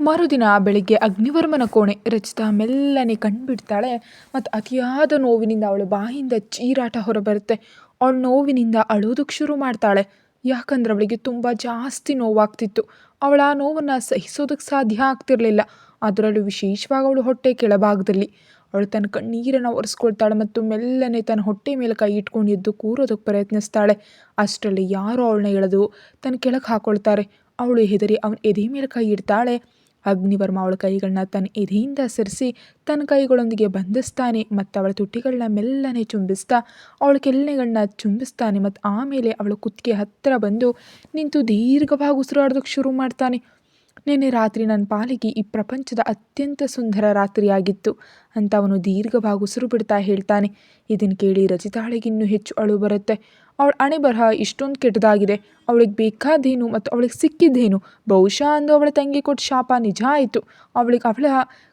ಮರುದಿನ ಬೆಳಿಗ್ಗೆ ಅಗ್ನಿವರ್ಮನ ಕೋಣೆ ರಚಿತಾ ಮೆಲ್ಲನೆ ಕಣ್ಬಿಡ್ತಾಳೆ ಮತ್ತು ಅತಿಯಾದ ನೋವಿನಿಂದ ಅವಳ ಬಾಯಿಂದ ಚೀರಾಟ ಹೊರಬರುತ್ತೆ. ಅವಳು ನೋವಿನಿಂದ ಅಳೋದಕ್ಕೆ ಶುರು ಮಾಡ್ತಾಳೆ. ಯಾಕಂದ್ರೆ ಅವಳಿಗೆ ತುಂಬ ಜಾಸ್ತಿ ನೋವಾಗ್ತಿತ್ತು. ಅವಳ ಆ ನೋವನ್ನು ಸಹಿಸೋದಕ್ಕೆ ಸಾಧ್ಯ ಆಗ್ತಿರಲಿಲ್ಲ. ಅದರಲ್ಲೂ ವಿಶೇಷವಾಗಿ ಅವಳು ಹೊಟ್ಟೆ ಕೆಳಭಾಗದಲ್ಲಿ. ಅವಳು ತನ್ನ ಕಣ್ಣೀರನ್ನು ಒರೆಸ್ಕೊಳ್ತಾಳೆ ಮತ್ತು ಮೆಲ್ಲನೆ ತನ್ನ ಹೊಟ್ಟೆ ಮೇಲೆ ಕೈ ಇಟ್ಕೊಂಡು ಎದ್ದು ಕೂರೋದಕ್ಕೆ ಪ್ರಯತ್ನಿಸ್ತಾಳೆ. ಅಷ್ಟರಲ್ಲಿ ಯಾರೋ ಅವಳನ್ನ ಎಳೆದು ತನ್ನ ಕೆಳಗೆ ಹಾಕೊಳ್ತಾರೆ. ಅವಳು ಹೆದರಿ ಅವನ ಎದೆ ಮೇಲೆ ಕೈ ಇಡ್ತಾಳೆ. ಅಗ್ನಿವರ್ಮ ಅವಳ ಕೈಗಳನ್ನ ತನ್ನ ಎದೆಯಿಂದ ಸರಿಸಿ ತನ್ನ ಕೈಗಳೊಂದಿಗೆ ಬಂಧಿಸ್ತಾನೆ ಮತ್ತು ಅವಳ ತುಟಿಗಳನ್ನ ಮೆಲ್ಲನೆ ಚುಂಬಿಸ್ತಾ ಅವಳ ಕೆಲ್ಲೆಗಳನ್ನ ಚುಂಬಿಸ್ತಾನೆ ಮತ್ತು ಆಮೇಲೆ ಅವಳ ಕುತ್ತಿಗೆ ಹತ್ತಿರ ಬಂದು ನಿಂತು ದೀರ್ಘವಾಗಿ ಉಸಿರಾಡೋದಕ್ಕೆ ಶುರು ಮಾಡ್ತಾನೆ. ನಿನ್ನೆ ರಾತ್ರಿ ನನ್ನ ಪಾಲಿಗೆ ಈ ಪ್ರಪಂಚದ ಅತ್ಯಂತ ಸುಂದರ ರಾತ್ರಿಯಾಗಿತ್ತು. ಅಂತ ಅವನು ದೀರ್ಘವಾಗಿ ಉಸಿರು ಬಿಡ್ತಾ ಹೇಳ್ತಾನೆ. ಇದನ್ನು ಕೇಳಿ ರಚಿತಾಳಿಗೆ ಇನ್ನೂ ಹೆಚ್ಚು ಅಳು ಬರುತ್ತೆ. ಅವಳ ಅಣೆ ಬರಹ ಇಷ್ಟೊಂದು ಕೆಟ್ಟದಾಗಿದೆ. ಅವಳಿಗೆ ಬೇಕಾದೇನು ಮತ್ತು ಅವಳಿಗೆ ಸಿಕ್ಕಿದ್ದೇನು? ಬಹುಶಃ ಅಂದು ಅವಳ ತಂಗಿ ಕೊಟ್ಟ ಶಾಪ ನಿಜ ಆಯಿತು. ಅವಳಿಗೆ ಅವಳ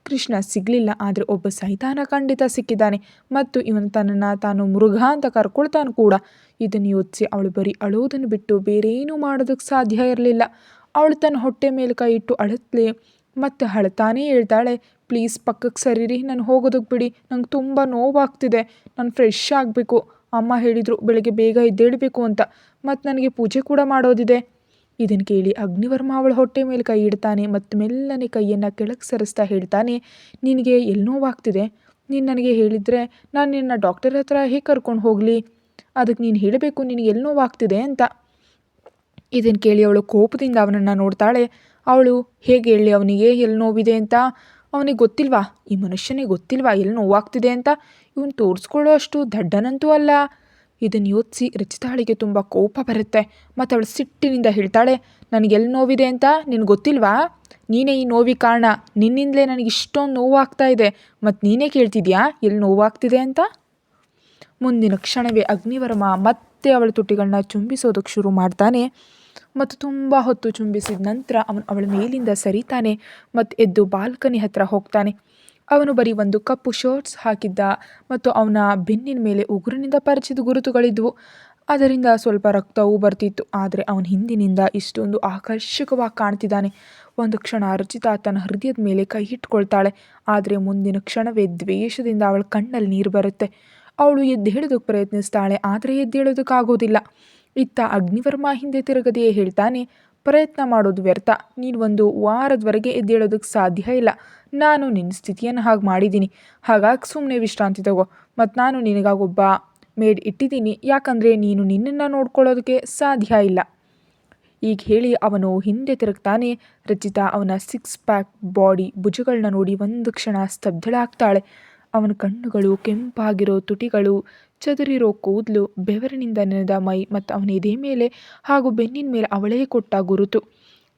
ಕೃಷ್ಣ ಸಿಗಲಿಲ್ಲ. ಆದರೆ ಒಬ್ಬ ಸೈತಾನ ಖಂಡಿತ ಸಿಕ್ಕಿದ್ದಾನೆ. ಮತ್ತು ಇವನು ತನ್ನನ್ನು ತಾನು ಮೃಗ ಅಂತ ಕರ್ಕೊಳ್ತಾನೆ ಕೂಡ. ಇದನ್ನು ಯೋಚಿಸಿ ಅವಳು ಬರೀ ಅಳೋದನ್ನು ಬಿಟ್ಟು ಬೇರೇನೂ ಮಾಡೋದಕ್ಕೆ ಸಾಧ್ಯ ಇರಲಿಲ್ಲ. ಅವಳು ತನ್ನ ಹೊಟ್ಟೆ ಮೇಲೆ ಕೈ ಇಟ್ಟು ಅಳತ್ಲೆ, ಮತ್ತು ಅಳ್ತಾನೇ ಹೇಳ್ತಾಳೆ ಪ್ಲೀಸ್ ಪಕ್ಕಕ್ಕೆ ಸರಿರಿ, ನಾನು ಹೋಗೋದಕ್ಕೆ ಬಿಡಿ, ನಂಗೆ ತುಂಬ ನೋವಾಗ್ತಿದೆ, ನಾನು ಫ್ರೆಶ್ ಆಗಬೇಕು, ಅಮ್ಮ ಹೇಳಿದರು ಬೆಳಗ್ಗೆ ಬೇಗ ಎದ್ದೇಳಬೇಕು ಅಂತ ಮತ್ತು ನನಗೆ ಪೂಜೆ ಕೂಡ ಮಾಡೋದಿದೆ. ಇದನ್ನು ಕೇಳಿ ಅಗ್ನಿವರ್ಮ ಅವಳ ಹೊಟ್ಟೆ ಮೇಲೆ ಕೈ ಇಡ್ತಾನೆ ಮತ್ತು ಮೆಲ್ಲನೆ ಕೈಯನ್ನು ಕೆಳಗೆ ಸರಿಸ್ತಾ ಹೇಳ್ತಾನೆ, ನಿನಗೆ ಎಲ್ಲಿ ನೋವಾಗ್ತಿದೆ? ನೀನು ನನಗೆ ಹೇಳಿದರೆ ನಾನು ನಿನ್ನ ಡಾಕ್ಟರ್ ಹತ್ರ ಹೇಗೆ ಕರ್ಕೊಂಡು ಹೋಗಲಿ? ಅದಕ್ಕೆ ನೀನು ಹೇಳಬೇಕು ನಿನಗೆ ಎಲ್ಲಿ ನೋವಾಗ್ತಿದೆ ಅಂತ. ಇದನ್ನು ಕೇಳಿ ಅವಳು ಕೋಪದಿಂದ ಅವನನ್ನು ನೋಡ್ತಾಳೆ. ಅವಳು, ಹೇಗೆ ಹೇಳಿ ಅವನಿಗೆ? ಎಲ್ಲಿ ನೋವಿದೆ ಅಂತ? ಅವನಿಗೆ ಗೊತ್ತಿಲ್ವಾ? ಈ ಮನುಷ್ಯನಿಗೆ ಗೊತ್ತಿಲ್ವಾ? ಎಲ್ಲಿ ನೋವಾಗ್ತಿದೆ ಅಂತ? ಇವನು ತೋರಿಸ್ಕೊಳ್ಳೋ ಅಷ್ಟು ದಡ್ಡನಂತೂ ಅಲ್ಲ. ಇದನ್ನು ಯೋಚಿಸಿ ರಚಿತಾಳಿಗೆ ತುಂಬ ಕೋಪ ಬರುತ್ತೆ. ಮತ್ತು ಅವಳು ಸಿಟ್ಟಿನಿಂದ ಹೇಳ್ತಾಳೆ, ನನಗೆ ಎಲ್ಲಿ ನೋವಿದೆ ಅಂತ? ನಿನಗೆ ಗೊತ್ತಿಲ್ವಾ? ನೀನೇ ಈ ನೋವಿಗೆ ಕಾರಣ. ನಿನ್ನಿಂದಲೇ ನನಗೆ ಇಷ್ಟೊಂದು ನೋವಾಗ್ತಾ ಇದೆ. ಮತ್ತು ನೀನೇ ಕೇಳ್ತಿದ್ಯಾ? ಎಲ್ಲಿ ನೋವಾಗ್ತಿದೆ ಅಂತ? ಮುಂದಿನ ಕ್ಷಣವೇ ಅಗ್ನಿವರ್ಮ ಮತ್ತೆ ಅವಳ ತುಟಿಗಳನ್ನ ಚುಂಬಿಸೋದಕ್ಕೆ ಶುರು ಮಾಡ್ತಾನೆ. ಮತ್ತು ತುಂಬ ಹೊತ್ತು ಚುಂಬಿಸಿದ ನಂತರ ಅವನು ಅವಳ ಮೇಲಿಂದ ಸರಿತಾನೆ ಮತ್ತು ಎದ್ದು ಬಾಲ್ಕನಿ ಹತ್ರ ಹೋಗ್ತಾನೆ. ಅವನು ಬರೀ ಒಂದು ಕಪ್ಪು ಶರ್ಟ್ಸ್ ಹಾಕಿದ್ದ ಮತ್ತು ಅವನ ಬೆನ್ನಿನ ಮೇಲೆ ಉಗುರಿನಿಂದ ಪರಿಚಿದ ಗುರುತುಗಳಿದ್ವು. ಅದರಿಂದ ಸ್ವಲ್ಪ ರಕ್ತವೂ ಬರ್ತಿತ್ತು, ಆದರೆ ಅವನ ಹಿಂದಿನಿಂದ ಇಷ್ಟೊಂದು ಆಕರ್ಷಕವಾಗಿ ಕಾಣ್ತಿದ್ದಾನೆ. ಒಂದು ಕ್ಷಣ ಅರ್ಚಿತ ತನ್ನ ಹೃದಯದ ಮೇಲೆ ಕೈ ಇಟ್ಕೊಳ್ತಾಳೆ, ಆದರೆ ಮುಂದಿನ ಕ್ಷಣವೇ ದ್ವೇಷದಿಂದ ಅವಳ ಕಣ್ಣಲ್ಲಿ ನೀರು ಬರುತ್ತೆ. ಅವಳು ಎದ್ದೇಳೋದಕ್ಕೆ ಪ್ರಯತ್ನಿಸ್ತಾಳೆ, ಆದರೆ ಎದ್ದೇಳೋದಕ್ಕಾಗೋದಿಲ್ಲ ಇತ್ತ ಅಗ್ನಿವರ್ಮ ಹಿಂದೆ ತಿರುಗದೆಯೇ ಹೇಳ್ತಾನೆ, ಪ್ರಯತ್ನ ಮಾಡೋದು ವ್ಯರ್ಥ. ನೀನು ಒಂದು ವಾರದವರೆಗೆ ಎದ್ದೇಳೋದಕ್ಕೆ ಸಾಧ್ಯ ಇಲ್ಲ. ನಾನು ನಿನ್ನ ಸ್ಥಿತಿಯನ್ನು ಹಾಗೆ ಮಾಡಿದ್ದೀನಿ ಹಾಗಾಗಿ ಸುಮ್ಮನೆ ವಿಶ್ರಾಂತಿ ತಗೋ. ಮತ್ತು ನಾನು ನಿನಗಾಗೊಬ್ಬ ಮೇಡ್ ಇಟ್ಟಿದ್ದೀನಿ ಯಾಕಂದರೆ ನೀನು ನಿನ್ನನ್ನು ನೋಡ್ಕೊಳ್ಳೋದಕ್ಕೆ ಸಾಧ್ಯ ಇಲ್ಲ. ಈಗ ಹೇಳಿ ಅವನು ಹಿಂದೆ ತಿರುಗ್ತಾನೆ. ರಚಿತಾ ಅವನ ಸಿಕ್ಸ್ ಪ್ಯಾಕ್ ಬಾಡಿ ಭುಜಗಳನ್ನ ನೋಡಿ ಒಂದು ಕ್ಷಣ ಸ್ತಬ್ಧಳಾಗ್ತಾಳೆ. ಅವನ ಕಣ್ಣುಗಳು ಕೆಂಪಾಗಿರೋ ತುಟಿಗಳು, ಚದುರಿರೋ ಕೂದಲು, ಬೆವರಿನಿಂದ ನೆನೆದ ಮೈ ಮತ್ತು ಅವನ ಎದೆ ಮೇಲೆ ಹಾಗೂ ಬೆನ್ನಿನ ಮೇಲೆ ಅವಳೇ ಕೊಟ್ಟ ಗುರುತು.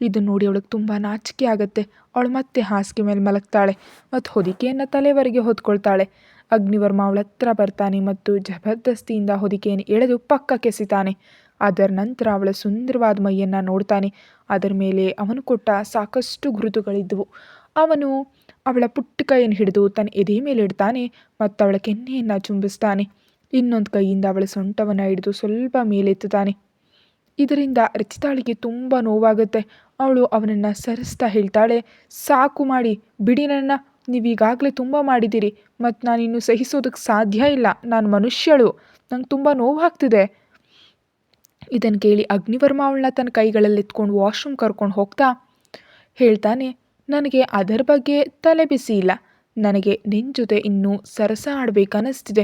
ಇದು ನೋಡಿ ಅವಳಿಗೆ ತುಂಬ ನಾಚಿಕೆ ಆಗುತ್ತೆ. ಅವಳು ಮತ್ತೆ ಹಾಸಿಗೆ ಮೇಲೆ ಮಲಗ್ತಾಳೆ ಮತ್ತು ಹೊದಿಕೆಯನ್ನು ತಲೆವರೆಗೆ ಹೊತ್ಕೊಳ್ತಾಳೆ. ಅಗ್ನಿವರ್ಮ ಅವಳ ಹತ್ರ ಬರ್ತಾನೆ ಮತ್ತು ಜಬರ್ದಸ್ತಿಯಿಂದ ಹೊದಿಕೆಯನ್ನು ಎಳೆದು ಪಕ್ಕ ಕೆಸಿತಾನೆ ಅದರ ನಂತರ ಅವಳ ಸುಂದರವಾದ ಮೈಯನ್ನು ನೋಡ್ತಾನೆ. ಅದರ ಮೇಲೆ ಅವನು ಕೊಟ್ಟ ಸಾಕಷ್ಟು ಗುರುತುಗಳಿದ್ದವು ಅವನು ಅವಳ ಪುಟ್ಟ ಕೈಯನ್ನು ಹಿಡಿದು ತನ್ನ ಎದೆ ಮೇಲೆ ಇಡ್ತಾನೆ ಮತ್ತು ಅವಳ ಕೆನ್ನೆಯನ್ನು ಚುಂಬಿಸ್ತಾನೆ. ಇನ್ನೊಂದು ಕೈಯಿಂದ ಅವಳ ಸೊಂಟವನ್ನು ಹಿಡಿದು ಸ್ವಲ್ಪ ಮೇಲೆತ್ತುತ್ತಾನೆ. ಇದರಿಂದ ರಚಿತಾಳಿಗೆ ತುಂಬ ನೋವಾಗುತ್ತೆ. ಅವಳು ಅವನನ್ನು ಸರಿಸ್ತಾ ಹೇಳ್ತಾಳೆ, ಸಾಕು ಮಾಡಿ, ಬಿಡಿ ನನ್ನ. ನೀವೀಗಾಗಲೇ ತುಂಬ ಮಾಡಿದ್ದೀರಿ, ಮತ್ತು ನಾನಿನ್ನು ಸಹಿಸೋದಕ್ಕೆ ಸಾಧ್ಯ ಇಲ್ಲ. ನಾನು ಮನುಷ್ಯಳು. ನಂಗೆ ತುಂಬ ನೋವಾಗ್ತಿದೆ. ಇದನ್ನು ಕೇಳಿ ಅಗ್ನಿವರ್ಮ ಅವಳನ್ನ ತನ್ನ ಕೈಗಳಲ್ಲಿ ಎತ್ಕೊಂಡು ವಾಶ್ರೂಮ್ ಕರ್ಕೊಂಡು ಹೋಗ್ತಾ ಹೇಳ್ತಾನೆ ನನಗೆ ಅದರ ಬಗ್ಗೆ ತಲೆ ಬಿಸಿ ಇಲ್ಲ. ನನಗೆ ನಿನ್ನ ಜೊತೆ ಇನ್ನೂ ಸರಸ ಆಡಬೇಕನ್ನಿಸ್ತಿದೆ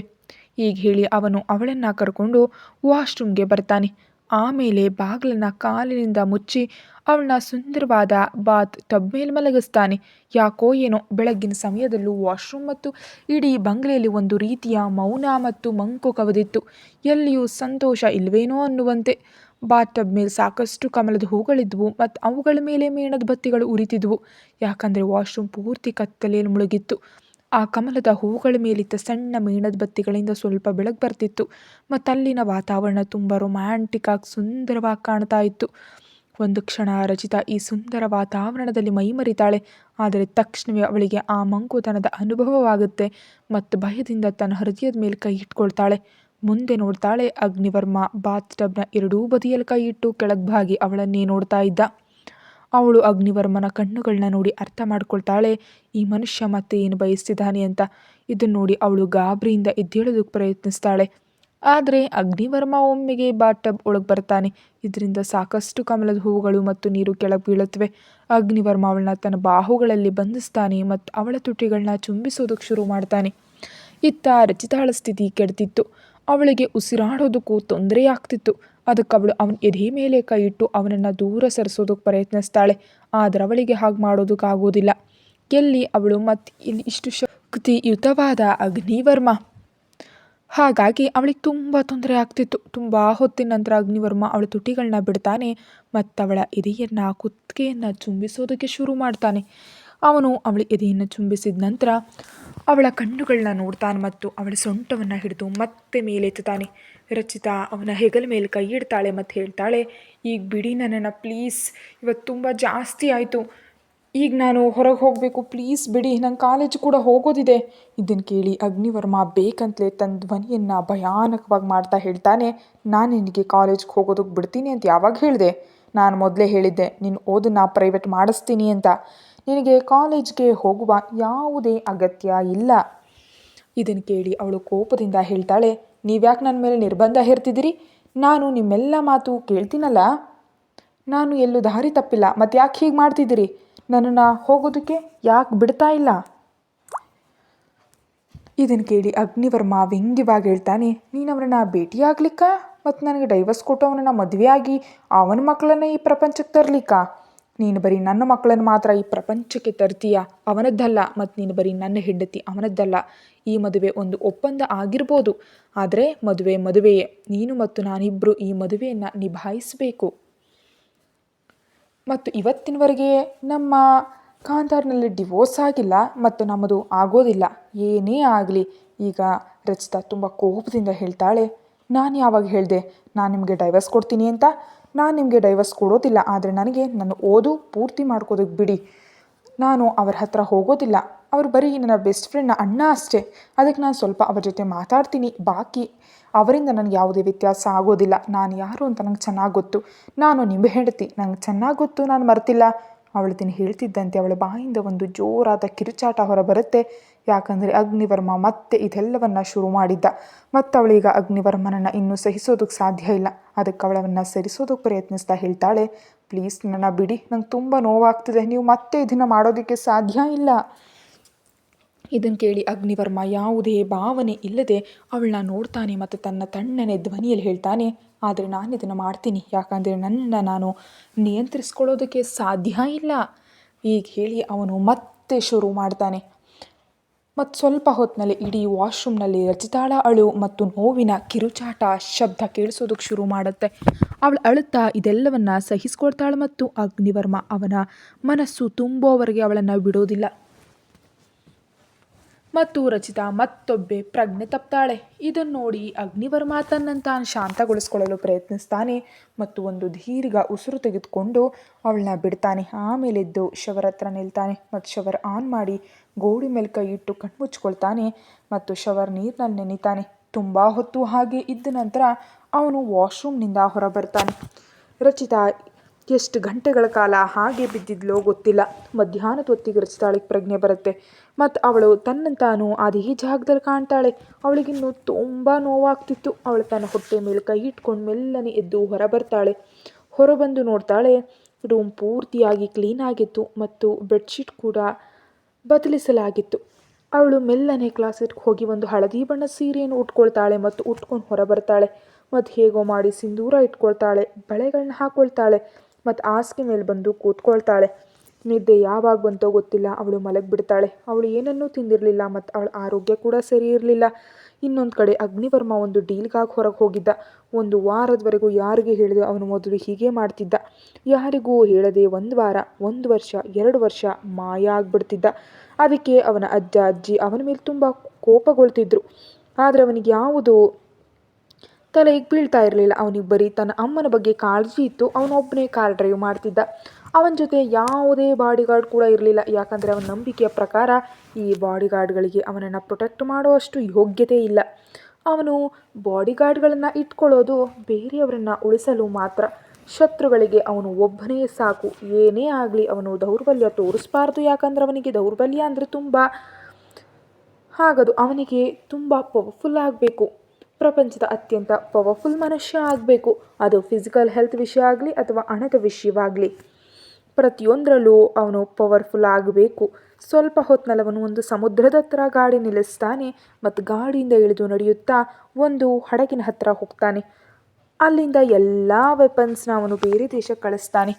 ಈಗ ಹೇಳಿ ಅವನು ಅವಳನ್ನು ಕರ್ಕೊಂಡು ವಾಶ್ರೂಮ್ಗೆ ಬರ್ತಾನೆ. ಆಮೇಲೆ ಬಾಗಿಲನ್ನು ಕಾಲಿನಿಂದ ಮುಚ್ಚಿ ಅವಳನ್ನ ಸುಂದರವಾದ ಬಾತ್ ಟಬ್ ಮೇಲೆ ಮಲಗಿಸ್ತಾನೆ. ಯಾಕೋ ಏನೋ ಬೆಳಗ್ಗಿನ ಸಮಯದಲ್ಲೂ ವಾಶ್ರೂಮ್ ಮತ್ತು ಇಡೀ ಬಂಗ್ಲೆಯಲ್ಲಿ ಒಂದು ರೀತಿಯ ಮೌನ ಮತ್ತು ಮಂಕು ಕವದಿತ್ತು. ಎಲ್ಲಿಯೂ ಸಂತೋಷ ಇಲ್ವೇನೋ ಅನ್ನುವಂತೆ. ಬಾತ್ ಮೇಲೆ ಸಾಕಷ್ಟು ಕಮಲದ ಹೂಗಳಿದ್ವು ಮತ್ತು ಅವುಗಳ ಮೇಲೆ ಮೇಣದ ಬತ್ತಿಗಳು ಉರಿತಿದ್ವು. ಯಾಕಂದರೆ ವಾಶ್ರೂಮ್ ಪೂರ್ತಿ ಕತ್ತಲೆಯಲ್ಲಿ ಮುಳುಗಿತ್ತು. ಆ ಕಮಲದ ಹೂಗಳ ಮೇಲಿದ್ದ ಸಣ್ಣ ಮೇಣದ ಬತ್ತಿಗಳಿಂದ ಸ್ವಲ್ಪ ಬೆಳಕು ಬರ್ತಿತ್ತು. ಮತ್ತು ಅಲ್ಲಿನ ವಾತಾವರಣ ತುಂಬ ರೊಮ್ಯಾಂಟಿಕ್ ಆಗಿ ಸುಂದರವಾಗಿ ಕಾಣ್ತಾ ಇತ್ತು. ಒಂದು ಕ್ಷಣ ರಚಿತ ಈ ಸುಂದರ ವಾತಾವರಣದಲ್ಲಿ ಮೈಮರಿತಾಳೆ. ಆದರೆ ತಕ್ಷಣವೇ ಅವಳಿಗೆ ಆ ಮಂಕುತನದ ಅನುಭವವಾಗುತ್ತೆ. ಮತ್ತು ಭಯದಿಂದ ತನ್ನ ಹೃದಯದ ಮೇಲೆ ಕೈ ಇಟ್ಕೊಳ್ತಾಳೆ. ಮುಂದೆ ನೋಡ್ತಾಳೆ ಅಗ್ನಿವರ್ಮ. ಬಾತ್ ಟಬ್ನ ಎರಡೂ ಬದಿಯಲ್ಲಿ ಕೈ ಇಟ್ಟು ಕೆಳಗೆ ಭಾಗಿ ಅವಳನ್ನೇ ನೋಡ್ತಾ ಇದ್ದ. ಅವಳು ಅಗ್ನಿವರ್ಮನ ಕಣ್ಣುಗಳನ್ನ ನೋಡಿ ಅರ್ಥ ಮಾಡ್ಕೊಳ್ತಾಳೆ, ಈ ಮನುಷ್ಯ ಮತ್ತೆ ಏನು ಬಯಸ್ತಿದ್ದಾನೆ ಅಂತ. ಇದನ್ನು ನೋಡಿ ಅವಳು ಗಾಬರಿಯಿಂದ ಎದ್ದೇಳೋದಕ್ಕೆ ಪ್ರಯತ್ನಿಸ್ತಾಳೆ. ಆದರೆ ಅಗ್ನಿವರ್ಮ ಒಮ್ಮೆಗೆ ಬಾತ್ ಟಬ್ ಒಳಗೆ ಬರ್ತಾನೆ. ಇದರಿಂದ ಸಾಕಷ್ಟು ಕಮಲದ ಹೂವುಗಳು ಮತ್ತು ನೀರು ಕೆಳಗೆ ಬೀಳುತ್ತವೆ. ಅಗ್ನಿವರ್ಮ ಅವಳನ್ನ ತನ್ನ ಬಾಹುಗಳಲ್ಲಿ ಬಂಧಿಸ್ತಾನೆ ಮತ್ತು ಅವಳ ತುಟಿಗಳನ್ನ ಚುಂಬಿಸೋದಕ್ಕೆ ಶುರು ಮಾಡ್ತಾನೆ. ಇತ್ತ ರಚಿತಾಳ ಸ್ಥಿತಿ ಕೆಡ್ತಿತ್ತು. ಅವಳಿಗೆ ಉಸಿರಾಡೋದಕ್ಕೂ ತೊಂದರೆ ಆಗ್ತಿತ್ತು ಅದಕ್ಕೆ ಅವಳು ಅವನ ಎದೆ ಮೇಲೆ ಕೈ ಇಟ್ಟು ಅವನನ್ನು ದೂರ ಸರಿಸೋದಕ್ಕೆ ಪ್ರಯತ್ನಿಸ್ತಾಳೆ. ಆದರೆ ಅವಳಿಗೆ ಹಾಗೆ ಮಾಡೋದಕ್ಕಾಗೋದಿಲ್ಲ ಎಲ್ಲಿ ಅವಳು ಮತ್ತು ಇಲ್ಲಿ ಇಷ್ಟು ಶಕ್ತಿಯುತವಾದ ಅಗ್ನಿವರ್ಮ? ಹಾಗಾಗಿ ಅವಳಿಗೆ ತುಂಬ ತೊಂದರೆ ಆಗ್ತಿತ್ತು. ತುಂಬ ಹೊತ್ತಿನ ನಂತರ ಅಗ್ನಿವರ್ಮ ಅವಳ ತುಟಿಗಳನ್ನ ಬಿಡ್ತಾನೆ ಮತ್ತು ಅವಳ ಎದೆಯನ್ನು ಕುತ್ತಿಗೆಯನ್ನು ಚುಂಬಿಸೋದಕ್ಕೆ ಶುರು ಮಾಡ್ತಾನೆ. ಅವನು ಅವಳ ಎದೆಯನ್ನು ಚುಂಬಿಸಿದ ನಂತರ ಅವಳ ಕಣ್ಣುಗಳನ್ನ ನೋಡ್ತಾನೆ ಮತ್ತು ಅವಳ ಸೊಂಟವನ್ನು ಹಿಡಿದು ಮತ್ತೆ ಮೇಲೆತ್ತುತ್ತಾನೆ. ರಚಿತಾ ಅವನ ಹೆಗಲ ಮೇಲೆ ಕೈ ಇಡ್ತಾಳೆ ಮತ್ತು ಹೇಳ್ತಾಳೆ, ಈಗ ಬಿಡಿ ನನ್ನನ್ನು, ಪ್ಲೀಸ್. ಇವತ್ತು ತುಂಬ ಜಾಸ್ತಿ ಆಯಿತು. ಈಗ ನಾನು ಹೊರಗೆ ಹೋಗಬೇಕು. ಪ್ಲೀಸ್ ಬಿಡಿ. ನನ್ನ ಕಾಲೇಜ್ ಕೂಡ ಹೋಗೋದಿದೆ. ಇದನ್ನು ಕೇಳಿ ಅಗ್ನಿವರ್ಮ ಬೇಕಂತಲೇ ತನ್ನ ಧ್ವನಿಯನ್ನು ಭಯಾನಕವಾಗಿ ಮಾಡ್ತಾ ಹೇಳ್ತಾನೆ, ನಾನು ನಿನಗೆ ಕಾಲೇಜ್ಗೆ ಹೋಗೋದಕ್ಕೆ ಬಿಡ್ತೀನಿ ಅಂತ ಯಾವಾಗ ಹೇಳಿದೆ? ನಾನು ಮೊದಲೇ ಹೇಳಿದ್ದೆ, ನೀನು ಓದನ್ನ ಪ್ರೈವೇಟ್ ಮಾಡಿಸ್ತೀನಿ ಅಂತ. ನಿನಗೆ ಕಾಲೇಜ್ಗೆ ಹೋಗುವ ಯಾವುದೇ ಅಗತ್ಯ ಇಲ್ಲ. ಇದನ್ನು ಕೇಳಿ ಅವಳು ಕೋಪದಿಂದ ಹೇಳ್ತಾಳೆ, ನೀವ್ಯಾಕೆ ನನ್ನ ಮೇಲೆ ನಿರ್ಬಂಧ ಹೇರ್ತಿದ್ದೀರಿ? ನಾನು ನಿಮ್ಮೆಲ್ಲ ಮಾತು ಕೇಳ್ತೀನಲ್ಲ. ನಾನು ಎಲ್ಲೂ ದಾರಿ ತಪ್ಪಿಲ್ಲ ಮತ್ತು ಯಾಕೆ ಹೀಗೆ ಮಾಡ್ತಿದ್ದೀರಿ? ನನ್ನನ್ನು ಹೋಗೋದಕ್ಕೆ ಯಾಕೆ ಬಿಡ್ತಾ ಇಲ್ಲ? ಇದನ್ನು ಕೇಳಿ ಅಗ್ನಿವರ್ಮ ವ್ಯಂಗ್ಯವಾಗಿ ಹೇಳ್ತಾನೆ ನೀನು ಅವರನ್ನು ಭೇಟಿಯಾಗ್ಲಿಕ್ಕ? ಮತ್ತು ನನಗೆ ಡೈವರ್ಸ್ ಕೊಟ್ಟು ಅವನನ್ನು ಮದುವೆಯಾಗಿ, ಅವನ ಮಕ್ಕಳನ್ನ ಈ ಪ್ರಪಂಚಕ್ಕೆ ತರಲಿಕ್ಕ? ನೀನು ಬರೀ ನನ್ನ ಮಕ್ಕಳನ್ನು ಮಾತ್ರ ಈ ಪ್ರಪಂಚಕ್ಕೆ ತರ್ತೀಯ? ಅವನದ್ದಲ್ಲ. ಮತ್ತು ನೀನು ಬರೀ ನನ್ನ ಹೆಂಡತಿ, ಅವನದ್ದಲ್ಲ. ಈ ಮದುವೆ ಒಂದು ಒಪ್ಪಂದ ಆಗಿರ್ಬೋದು. ಆದರೆ ಮದುವೆ ಮದುವೆಯೇ. ನೀನು ಮತ್ತು ನಾನಿಬ್ಬರು ಈ ಮದುವೆಯನ್ನು ನಿಭಾಯಿಸಬೇಕು. ಮತ್ತು ಇವತ್ತಿನವರೆಗೆ ನಮ್ಮ ಕಾಂತಾರ್ನಲ್ಲಿ ಡಿವೋರ್ಸ್ ಆಗಿಲ್ಲ ಮತ್ತು ನಮ್ಮದು ಆಗೋದಿಲ್ಲ. ಏನೇ ಆಗಲಿ. ಈಗ ರಚಿತಾ ತುಂಬ ಕೋಪದಿಂದ ಹೇಳ್ತಾಳೆ. ನಾನು ಯಾವಾಗ ಹೇಳಿದೆ? ನಾನು ನಿಮಗೆ ಡೈವರ್ಸ್ ಕೊಡ್ತೀನಿ ಅಂತ? ನಾನು ನಿಮಗೆ ಡೈವರ್ಸ್ ಕೊಡೋದಿಲ್ಲ, ಆದರೆ ನನಗೆ ನನ್ನ ಓದು ಪೂರ್ತಿ ಮಾಡ್ಕೋದಕ್ಕೆ ಬಿಡಿ. ನಾನು ಅವ್ರ ಹತ್ರ ಹೋಗೋದಿಲ್ಲ. ಅವರು ಬರೀ ನನ್ನ ಬೆಸ್ಟ್ ಫ್ರೆಂಡ್ನ ಅಣ್ಣ ಅಷ್ಟೇ. ಅದಕ್ಕೆ ನಾನು ಸ್ವಲ್ಪ ಅವ್ರ ಜೊತೆ ಮಾತಾಡ್ತೀನಿ. ಬಾಕಿ ಅವರಿಂದ ನನಗೆ ಯಾವುದೇ ವ್ಯತ್ಯಾಸ ಆಗೋದಿಲ್ಲ. ನಾನು ಯಾರು ಅಂತ ನಂಗೆ ಚೆನ್ನಾಗಿ ಗೊತ್ತು. ನಾನು ನಿಮ್ಮ ಹೆಂಡತಿ. ನಂಗೆ ಚೆನ್ನಾಗಿ ಗೊತ್ತು. ನಾನು ಮರ್ತಿಲ್ಲ. ಅವಳು ದಿನ ಹೇಳ್ತಿದ್ದಂತೆ. ಅವಳ ಬಾಯಿಂದ ಒಂದು ಜೋರಾದ ಕಿರುಚಾಟ ಹೊರಬರುತ್ತೆ. ಯಾಕಂದರೆ ಅಗ್ನಿವರ್ಮ ಮತ್ತೆ ಇದೆಲ್ಲವನ್ನ ಶುರು ಮಾಡಿದ್ದ. ಮತ್ತು ಅವಳೀಗ ಅಗ್ನಿವರ್ಮನನ್ನು ಇನ್ನೂ ಸಹಿಸೋದಕ್ಕೆ ಸಾಧ್ಯ ಇಲ್ಲ. ಅದಕ್ಕೆ ಅವಳವನ್ನು ಸರಿಸೋದಕ್ಕೆ ಪ್ರಯತ್ನಿಸ್ತಾ ಹೇಳ್ತಾಳೆ ಪ್ಲೀಸ್ ನನ್ನ ಬಿಡಿ. ನಂಗೆ ತುಂಬ ನೋವಾಗ್ತಿದೆ. ನೀವು ಮತ್ತೆ ಇದನ್ನು ಮಾಡೋದಕ್ಕೆ ಸಾಧ್ಯ ಇಲ್ಲ. ಇದನ್ನು ಕೇಳಿ ಅಗ್ನಿವರ್ಮ ಯಾವುದೇ ಭಾವನೆ ಇಲ್ಲದೆ ಅವಳನ್ನ ನೋಡ್ತಾನೆ ಮತ್ತು ತನ್ನ ತಣ್ಣನೆ ಧ್ವನಿಯಲ್ಲಿ ಹೇಳ್ತಾನೆ, ಆದರೆ ನಾನು ಇದನ್ನು ಮಾಡ್ತೀನಿ. ಯಾಕಂದರೆ ನನ್ನ ನಾನು ನಿಯಂತ್ರಿಸ್ಕೊಳ್ಳೋದಕ್ಕೆ ಸಾಧ್ಯ ಇಲ್ಲ. ಈಗ ಹೇಳಿ ಅವನು ಮತ್ತೆ ಶುರು ಮಾಡ್ತಾನೆ. ಮತ್ತು ಸ್ವಲ್ಪ ಹೊತ್ತಿನಲ್ಲಿ ಇಡೀ ವಾಶ್ರೂಮ್ನಲ್ಲಿ ರಚಿತಾಳ ಅಳು ಮತ್ತು ನೋವಿನ ಕಿರುಚಾಟ ಶಬ್ದ ಕೇಳಿಸೋದಕ್ಕೆ ಶುರು ಮಾಡುತ್ತೆ. ಅವಳು ಅಳುತ್ತಾ ಇದೆಲ್ಲವನ್ನ ಸಹಿಸ್ಕೊಳ್ತಾಳೆ ಮತ್ತು ಅಗ್ನಿವರ್ಮ ಅವನ ಮನಸ್ಸು ತುಂಬೋವರೆಗೆ ಅವಳನ್ನು ಬಿಡೋದಿಲ್ಲ. ಮತ್ತು ರಚಿತಾ ಮತ್ತೊಬ್ಬೆ ಪ್ರಜ್ಞೆ ತಪ್ತಾಳೆ. ಇದನ್ನು ನೋಡಿ ಅಗ್ನಿವರ್ಮ ತನ್ನನ್ನು ತಾನು ಶಾಂತಗೊಳಿಸ್ಕೊಳ್ಳಲು ಪ್ರಯತ್ನಿಸ್ತಾನೆ ಮತ್ತು ಒಂದು ದೀರ್ಘ ಉಸಿರು ತೆಗೆದುಕೊಂಡು ಅವಳನ್ನ ಬಿಡ್ತಾನೆ. ಆಮೇಲೆದ್ದು ಶವರ ಹತ್ರ ನಿಲ್ತಾನೆ. ಮತ್ತು ಶವರ್ ಆನ್ ಮಾಡಿ ಗೋಡಿ ಮೇಲೆ ಕೈ ಇಟ್ಟು ಕಣ್ಮುಚ್ಕೊಳ್ತಾನೆ ಮತ್ತು ಶವರ್ ನೀರಿನಲ್ಲಿ ನೆನಿತಾನೆ. ತುಂಬ ಹೊತ್ತು ಹಾಗೆ ಇದ್ದ ನಂತರ ಅವನು ವಾಶ್ರೂಮ್ನಿಂದ ಹೊರಬರ್ತಾನೆ. ರಚಿತಾ, ಎಷ್ಟು ಗಂಟೆಗಳ ಕಾಲ ಹಾಗೆ ಬಿದ್ದಿದ್ಲೋ ಗೊತ್ತಿಲ್ಲ. ಮಧ್ಯಾಹ್ನದ ಹೊತ್ತಿಗೆ ರಚಿತಾಳಿಗೆ ಪ್ರಜ್ಞೆ ಬರುತ್ತೆ. ಮತ್ತು ಅವಳು ತನ್ನ ತಾನು ಅದೇ ಜಾಗದಲ್ಲಿ ಕಾಣ್ತಾಳೆ. ಅವಳಿಗಿನ್ನು ತುಂಬ ನೋವಾಗ್ತಿತ್ತು. ಅವಳು ತನ್ನ ಹೊಟ್ಟೆ ಮೇಲೆ ಕೈ ಇಟ್ಕೊಂಡು ಮೆಲ್ಲನೆ ಎದ್ದು ಹೊರ ಬರ್ತಾಳೆ ಹೊರಬಂದು ನೋಡ್ತಾಳೆ, ರೂಮ್ ಪೂರ್ತಿಯಾಗಿ ಕ್ಲೀನ್ ಆಗಿತ್ತು ಮತ್ತು ಬೆಡ್ಶೀಟ್ ಕೂಡ ಬದಲಿಸಲಾಗಿತ್ತು. ಅವಳು ಮೆಲ್ಲನೆ ಕ್ಲಾಸಿಗೆ ಹೋಗಿ ಒಂದು ಹಳದಿ ಬಣ್ಣ ಸೀರೆಯನ್ನು ಉಟ್ಕೊಳ್ತಾಳೆ ಮತ್ತು ಉಟ್ಕೊಂಡು ಹೊರ ಬರ್ತಾಳೆ ಮತ್ತು ಹೇಗೋ ಮಾಡಿ ಸಿಂಧೂರ ಇಟ್ಕೊಳ್ತಾಳೆ ಬಳೆಗಳನ್ನ ಹಾಕ್ಕೊಳ್ತಾಳೆ ಮತ್ತು ಹಾಸಿಗೆ ಮೇಲೆ ಬಂದು ಕೂತ್ಕೊಳ್ತಾಳೆ. ನಿದ್ದೆ ಯಾವಾಗ ಬಂತೋ ಗೊತ್ತಿಲ್ಲ, ಅವಳು ಮಲಗಿಬಿಡ್ತಾಳೆ. ಅವಳು ಏನನ್ನೂ ತಿಂದಿರಲಿಲ್ಲ ಮತ್ತು ಅವಳ ಆರೋಗ್ಯ ಕೂಡ ಸರಿ ಇರಲಿಲ್ಲ. ಇನ್ನೊಂದು ಕಡೆ ಅಗ್ನಿವರ್ಮ ಒಂದು ಡೀಲ್ಗಾಗಿ ಹೊರಗೆ ಹೋಗಿದ್ದ. ಒಂದು ವಾರದವರೆಗೂ ಯಾರಿಗೆ ಹೇಳಿದೆ ಅವನು ಮೊದಲು ಹೀಗೆ ಮಾಡ್ತಿದ್ದ. ಯಾರಿಗೂ ಹೇಳದೆ ಒಂದು ವಾರ, ಒಂದು ವರ್ಷ, ಎರಡು ವರ್ಷ ಮಾಯ ಆಗ್ಬಿಡ್ತಿದ್ದ ಅದಕ್ಕೆ ಅವನ ಅಜ್ಜ, ಅಜ್ಜಿ ಅವನ ಮೇಲೆ ತುಂಬ ಕೋಪಗೊಳ್ತಿದ್ರು. ಆದರೆ ಅವನಿಗೆ ಯಾವುದು ತಲೆಗೆ ಬೀಳ್ತಾ ಇರಲಿಲ್ಲ. ಅವನಿಗೆ ಬರೀ ತನ್ನ ಅಮ್ಮನ ಬಗ್ಗೆ ಕಾಳಜಿ ಇತ್ತು. ಅವನೊಬ್ಬನೇ ಕಾರ್ ಡ್ರೈವ್ ಮಾಡ್ತಿದ್ದ. ಅವನ ಜೊತೆ ಯಾವುದೇ ಬಾಡಿಗಾರ್ಡ್ ಕೂಡ ಇರಲಿಲ್ಲ. ಯಾಕಂದರೆ ಅವನ ನಂಬಿಕೆಯ ಪ್ರಕಾರ ಈ ಬಾಡಿಗಾರ್ಡ್ಗಳಿಗೆ ಅವನನ್ನು ಪ್ರೊಟೆಕ್ಟ್ ಮಾಡುವಷ್ಟು ಯೋಗ್ಯತೆ ಇಲ್ಲ. ಅವನು ಬಾಡಿಗಾರ್ಡ್ಗಳನ್ನು ಇಟ್ಕೊಳ್ಳೋದು ಬೇರೆಯವರನ್ನು ಉಳಿಸಲು ಮಾತ್ರ. ಶತ್ರುಗಳಿಗೆ ಅವನು ಒಬ್ಬನೇ ಸಾಕು. ಏನೇ ಆಗಲಿ ಅವನು ದೌರ್ಬಲ್ಯ ತೋರಿಸ್ಬಾರ್ದು. ಯಾಕಂದ್ರೆ ಅವನಿಗೆ ದೌರ್ಬಲ್ಯ ಅಂದರೆ ತುಂಬ ಹಾಗದು ಅವನಿಗೆ ತುಂಬ ಪವರ್ಫುಲ್ ಆಗಬೇಕು. ಪ್ರಪಂಚದ ಅತ್ಯಂತ ಪವರ್ಫುಲ್ ಮನುಷ್ಯ ಆಗಬೇಕು. ಅದು ಫಿಸಿಕಲ್ ಹೆಲ್ತ್ ವಿಷಯ ಆಗಲಿ ಅಥವಾ ಹಣದ ವಿಷಯವಾಗಲಿ. ಪ್ರತಿಯೊಂದರಲ್ಲೂ ಅವನು ಪವರ್ಫುಲ್ ಆಗಬೇಕು. ಸ್ವಲ್ಪ ಹೊತ್ತಿನಲ್ಲಿ ಅವನು ಒಂದು ಸಮುದ್ರದ ಹತ್ರ ಗಾಡಿ ನಿಲ್ಲಿಸ್ತಾನೆ ಮತ್ತು ಗಾಡಿಯಿಂದ ಇಳಿದು ನಡೆಯುತ್ತಾ ಒಂದು ಹಡಗಿನ ಹತ್ತಿರ ಹೋಗ್ತಾನೆ. ಅಲ್ಲಿಂದ ಎಲ್ಲ ವೆಪನ್ಸ್ನ ಅವನು ಬೇರೆ ದೇಶಕ್ಕೆ ಕಳಿಸ್ತಾನೆ.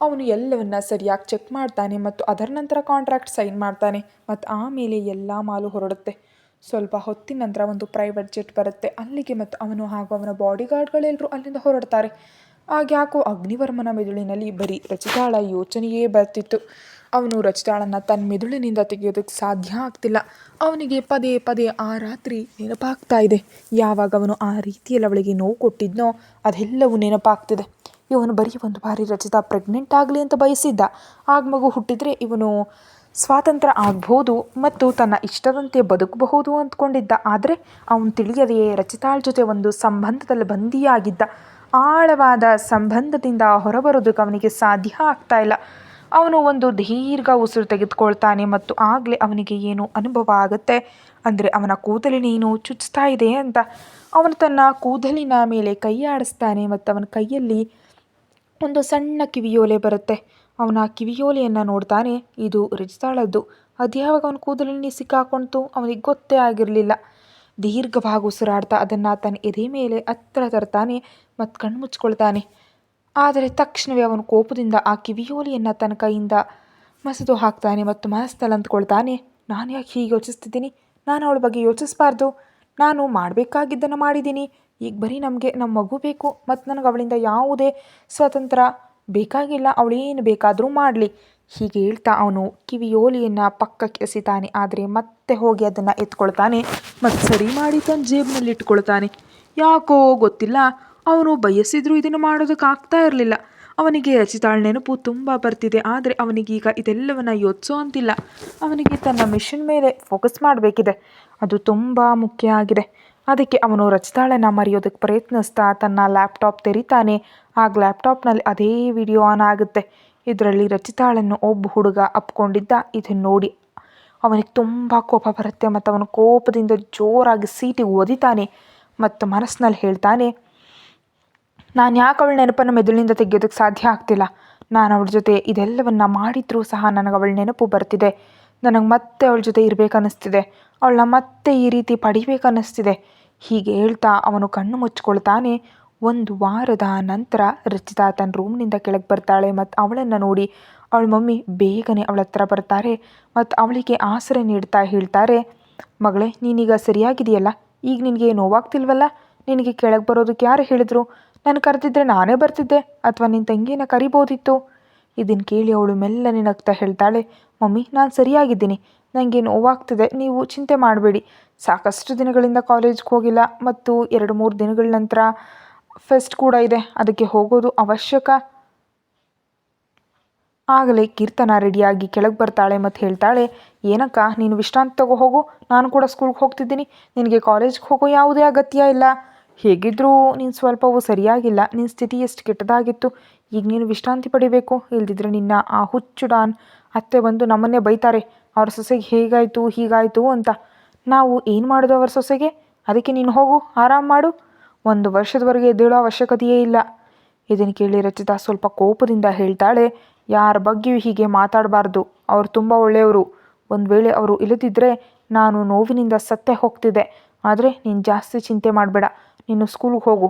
ಅವನು ಎಲ್ಲವನ್ನ ಸರಿಯಾಗಿ ಚೆಕ್ ಮಾಡ್ತಾನೆ ಮತ್ತು ಅದರ ನಂತರ ಕಾಂಟ್ರಾಕ್ಟ್ ಸೈನ್ ಮಾಡ್ತಾನೆ ಮತ್ತು ಆಮೇಲೆ ಎಲ್ಲ ಮಾಲು ಹೊರಡುತ್ತೆ. ಸ್ವಲ್ಪ ಹೊತ್ತಿನ ನಂತರ ಒಂದು ಪ್ರೈವೇಟ್ ಜೆಟ್ ಬರುತ್ತೆ. ಅಲ್ಲಿಗೆ ಮತ್ತು ಅವನು ಹಾಗೂ ಅವನ ಬಾಡಿಗಾರ್ಡ್ಗಳೆಲ್ಲರೂ ಅಲ್ಲಿಂದ ಹೊರಡ್ತಾರೆ. ಆಗ ಯಾಕೋ ಅಗ್ನಿವರ್ಮನ ಮೆದುಳಿನಲ್ಲಿ ಬರೀ ರಚಿತಾಳ ಯೋಚನೆಯೇ ಬರ್ತಿತ್ತು. ಅವನು ರಚಿತಾಳನ್ನು ತನ್ನ ಮೆದುಳಿನಿಂದ ತೆಗೆಯೋದಕ್ಕೆ ಸಾಧ್ಯ ಆಗ್ತಿಲ್ಲ. ಅವನಿಗೆ ಪದೇ ಪದೇ ಆ ರಾತ್ರಿ ನೆನಪಾಗ್ತಾ ಇದೆ. ಯಾವಾಗ ಅವನು ಆ ರೀತಿಯಲ್ಲಿ ಅವಳಿಗೆ ನೋವು ಕೊಟ್ಟಿದ್ನೋ ಅದೆಲ್ಲವೂ ನೆನಪಾಗ್ತಿದೆ. ಇವನು ಬರೀ ಒಂದು ಬಾರಿ ರಚಿತಾ ಪ್ರೆಗ್ನೆಂಟ್ ಆಗಲಿ ಅಂತ ಬಯಸಿದ್ದ. ಆಗ ಮಗು ಹುಟ್ಟಿದರೆ ಇವನು ಸ್ವಾತಂತ್ರ್ಯ ಆಗ್ಬೋದು ಮತ್ತು ತನ್ನ ಇಷ್ಟದಂತೆ ಬದುಕಬಹುದು ಅಂದ್ಕೊಂಡಿದ್ದ. ಆದರೆ ಅವನು ತಿಳಿಯದೆಯೇ ರಚಿತಾಳ ಜೊತೆ ಒಂದು ಸಂಬಂಧದಲ್ಲಿ ಬಂದಿಯಾಗಿದ್ದ. ಆಳವಾದ ಸಂಬಂಧದಿಂದ ಹೊರಬರೋದಕ್ಕೆ ಅವನಿಗೆ ಸಾಧ್ಯ ಆಗ್ತಾ ಇಲ್ಲ. ಅವನು ಒಂದು ದೀರ್ಘ ಉಸಿರು ತೆಗೆದುಕೊಳ್ತಾನೆ ಮತ್ತು ಆಗಲೇ ಅವನಿಗೆ ಏನು ಅನುಭವ ಆಗುತ್ತೆ? ಅಂದರೆ ಅವನ ಕೂದಲಿನೇನು ಚುಚ್ತಾ ಇದೆ ಅಂತ. ಅವನು ತನ್ನ ಕೂದಲಿನ ಮೇಲೆ ಕೈ ಆಡಿಸ್ತಾನೆ ಮತ್ತು ಅವನ ಕೈಯಲ್ಲಿ ಒಂದು ಸಣ್ಣ ಕಿವಿಯೋಲೆ ಬರುತ್ತೆ. ಅವನ ಕಿವಿಯೋಲೆಯನ್ನು ನೋಡ್ತಾನೆ, ಇದು ರಿಜಿತಾಳದ್ದು. ಅದ್ಯಾವಾಗ ಅವನ ಕೂದಲಿನಿ ಸಿಕ್ಕಾಕೊಂತು ಅವನಿಗೆ ಗೊತ್ತೇ ಆಗಿರಲಿಲ್ಲ. ದೀರ್ಘವಾಗಿ ಉಸಿರಾಡ್ತಾ ಅದನ್ನು ತನ್ನ ಎದೆ ಮೇಲೆ ಹತ್ರ ತರ್ತಾನೆ. ಮತ್ತು ಕಣ್ಣು ಮುಚ್ಕೊಳ್ತಾನೆ. ಆದರೆ ತಕ್ಷಣವೇ ಅವನು ಕೋಪದಿಂದ ಆ ಕಿವಿಯೋಲಿಯನ್ನು ತನ್ನ ಕೈಯಿಂದ ಮಸದು ಹಾಕ್ತಾನೆ ಮತ್ತು ಮನಸ್ಸಲ್ಲಿ ಅಂದ್ಕೊಳ್ತಾನೆ ನಾನು ಯಾಕೆ ಹೀಗೆ ಯೋಚಿಸ್ತಿದ್ದೀನಿ? ನಾನು ಅವಳ ಬಗ್ಗೆ ಯೋಚಿಸಬಾರ್ದು. ನಾನು ಮಾಡಬೇಕಾಗಿದ್ದನ್ನು ಮಾಡಿದ್ದೀನಿ. ಈಗ ಬರೀ ನಮಗೆ ನಮ್ಮ ಮಗು ಬೇಕು, ಮತ್ತು ನನಗೆ ಅವಳಿಂದ ಯಾವುದೇ ಸ್ವತಂತ್ರ ಬೇಕಾಗಿಲ್ಲ ಅವಳೇನು ಬೇಕಾದರೂ ಮಾಡಲಿ. ಹೀಗೆ ಹೇಳ್ತಾ ಅವನು ಕಿವಿಯೋಲಿಯನ್ನು ಪಕ್ಕಕ್ಕೆ ಎಸಿತಾನೆ, ಆದರೆ ಮತ್ತೆ ಹೋಗಿ ಅದನ್ನು ಎತ್ಕೊಳ್ತಾನೆ. ಮತ್ತು ಸರಿ ಮಾಡಿ ತನ್ನ ಜೇಬಿನಲ್ಲಿ ಇಟ್ಕೊಳ್ತಾನೆ ಯಾಕೋ ಗೊತ್ತಿಲ್ಲ ಅವನು ಬಯಸಿದರೂ ಇದನ್ನು ಮಾಡೋದಕ್ಕೆ ಆಗ್ತಾ ಇರಲಿಲ್ಲ. ಅವನಿಗೆ ರಚಿತಾಳ್ ನೆನಪು ತುಂಬ ಬರ್ತಿದೆ. ಆದರೆ ಅವನಿಗೀಗ ಇದೆಲ್ಲವನ್ನು ಯೋಚಿಸೋ ಅಂತಿಲ್ಲ. ಅವನಿಗೆ ತನ್ನ ಮಿಷನ್ ಮೇಲೆ ಫೋಕಸ್ ಮಾಡಬೇಕಿದೆ. ಅದು ತುಂಬ ಮುಖ್ಯ ಆಗಿದೆ. ಅದಕ್ಕೆ ಅವನು ರಚಿತಾಳನ್ನು ಮರೆಯೋದಕ್ಕೆ ಪ್ರಯತ್ನಿಸ್ತಾ ತನ್ನ ಲ್ಯಾಪ್ಟಾಪ್ ತೆರಿತಾನೆ. ಆಗ ಲ್ಯಾಪ್ಟಾಪ್ನಲ್ಲಿ ಅದೇ ವಿಡಿಯೋ ಆನ್ ಆಗುತ್ತೆ. ಇದರಲ್ಲಿ ರಚಿತಾಳನ್ನು ಒಬ್ಬ ಹುಡುಗ ಅಪ್ಕೊಂಡಿದ್ದ. ಇದನ್ನು ನೋಡಿ ಅವನಿಗೆ ತುಂಬ ಕೋಪ ಬರುತ್ತೆ. ಮತ್ತು ಅವನು ಕೋಪದಿಂದ ಜೋರಾಗಿ ಸೀಟಿಗೆ ಓದಿತಾನೆ. ಮತ್ತು ಮನಸ್ಸಿನಲ್ಲಿ ಹೇಳ್ತಾನೆ ನಾನು ಯಾಕೆ ಅವಳ ನೆನಪನ್ನು ಮೆದುಳಿನಿಂದ ತೆಗೆಯೋದಕ್ಕೆ ಸಾಧ್ಯ ಆಗ್ತಿಲ್ಲ? ನಾನು ಅವಳ ಜೊತೆ ಇದೆಲ್ಲವನ್ನ ಮಾಡಿದರೂ ಸಹ ನನಗೆ ಅವಳ ನೆನಪು ಬರ್ತಿದೆ. ನನಗೆ ಮತ್ತೆ ಅವಳ ಜೊತೆ ಇರಬೇಕನ್ನಿಸ್ತಿದೆ. ಅವಳನ್ನ ಮತ್ತೆ ಈ ರೀತಿ ಪಡಿಬೇಕನ್ನಿಸ್ತಿದೆ. ಹೀಗೆ ಹೇಳ್ತಾ ಅವನು ಕಣ್ಣು ಮುಚ್ಚಿಕೊಳ್ತಾನೆ ಒಂದು ವಾರದ ನಂತರ ರಚಿತಾ ತನ್ನ ರೂಮ್ನಿಂದ ಕೆಳಗೆ ಬರ್ತಾಳೆ ಮತ್ತು ಅವಳನ್ನು ನೋಡಿ ಅವಳ ಮಮ್ಮಿ ಬೇಗನೆ ಅವಳ ಹತ್ರ ಬರ್ತಾರೆ ಮತ್ತು ಅವಳಿಗೆ ಆಸರೆ ನೀಡ್ತಾ ಹೇಳ್ತಾರೆ, ಮಗಳೇ, ನೀನೀಗ ಸರಿಯಾಗಿದೆಯಲ್ಲ ಈಗ ನಿನಗೆ ನೋವಾಗ್ತಿಲ್ವಲ್ಲ? ನಿನಗೆ ಕೆಳಗೆ ಬರೋದಕ್ಕೆ ಯಾರು ಹೇಳಿದರು? ನಾನು ಕರೆದಿದ್ದರೆ ನಾನೇ ಬರ್ತಿದ್ದೆ ಅಥವಾ ನಿನ್ನ ತಂಗಿನ ಕರಿಬೋದಿತ್ತು. ಇದನ್ನು ಕೇಳಿ ಅವಳು ಮೆಲ್ಲನೆ ನಗ್ತಾ ಹೇಳ್ತಾಳೆ, ಮಮ್ಮಿ, ನಾನು ಸರಿಯಾಗಿದ್ದೀನಿ. ನನಗೆ ನೋವಾಗ್ತಿದೆ. ನೀವು ಚಿಂತೆ ಮಾಡಬೇಡಿ. ಸಾಕಷ್ಟು ದಿನಗಳಿಂದ ಕಾಲೇಜ್ಗೆ ಹೋಗಿಲ್ಲ ಮತ್ತು ಎರಡು ಮೂರು ದಿನಗಳ ನಂತರ ಫೆಸ್ಟ್ ಕೂಡ ಇದೆ. ಅದಕ್ಕೆ ಹೋಗೋದು ಅವಶ್ಯಕ. ಆಗಲೇ ಕೀರ್ತನ ರೆಡಿಯಾಗಿ ಕೆಳಗೆ ಬರ್ತಾಳೆ ಮತ್ತು ಹೇಳ್ತಾಳೆ, ಏನಕ್ಕ, ನೀನು ವಿಶ್ರಾಂತಿ ತಗೋ ಹೋಗು. ನಾನು ಕೂಡ ಸ್ಕೂಲ್ಗೆ ಹೋಗ್ತಿದ್ದೀನಿ. ನಿನಗೆ ಕಾಲೇಜ್ಗೆ ಹೋಗೋ ಯಾವುದೇ ಅಗತ್ಯ ಇಲ್ಲ. ಹೇಗಿದ್ದರೂ ನೀನು ಸ್ವಲ್ಪವೂ ಸರಿಯಾಗಿಲ್ಲ ನಿನ್ನ ಸ್ಥಿತಿ ಎಷ್ಟು ಕೆಟ್ಟದಾಗಿತ್ತು, ಈಗ ನೀನು ವಿಶ್ರಾಂತಿ ಪಡಿಬೇಕು, ಇಲ್ದಿದ್ರೆ ನಿನ್ನ ಆ ಹುಚ್ಚು ಡಾನ್ ಅತ್ತೆ ಬಂದು ನಮ್ಮನ್ನೇ ಬೈತಾರೆ, ಅವ್ರ ಸೊಸೆಗೆ ಹೇಗಾಯಿತು, ಹೀಗಾಯಿತು ಅಂತ. ನಾವು ಏನು ಮಾಡೋದು ಅವ್ರ ಸೊಸೆಗೆ? ಅದಕ್ಕೆ ನೀನು ಹೋಗು, ಆರಾಮ್ ಮಾಡು. ಒಂದು ವರ್ಷದವರೆಗೆ ಎದ್ದೇಳೋ ಅವಶ್ಯಕತೆಯೇ ಇಲ್ಲ. ಇದನ್ನು ಕೇಳಿ ರಚಿತಾ ಸ್ವಲ್ಪ ಕೋಪದಿಂದ ಹೇಳ್ತಾಳೆ, ಯಾರ ಬಗ್ಗೆಯೂ ಹೀಗೆ ಮಾತಾಡಬಾರ್ದು, ಅವರು ತುಂಬ ಒಳ್ಳೆಯವರು. ಒಂದು ವೇಳೆ ಅವರು ಇಲ್ಲದಿದ್ದರೆ ನಾನು ನೋವಿನಿಂದ ಸತ್ತೇ ಹೋಗ್ತಿದ್ದೆ, ಆದರೆ ನೀನು ಜಾಸ್ತಿ ಚಿಂತೆ ಮಾಡಬೇಡ. ನೀನು ಸ್ಕೂಲ್ಗೆ ಹೋಗು.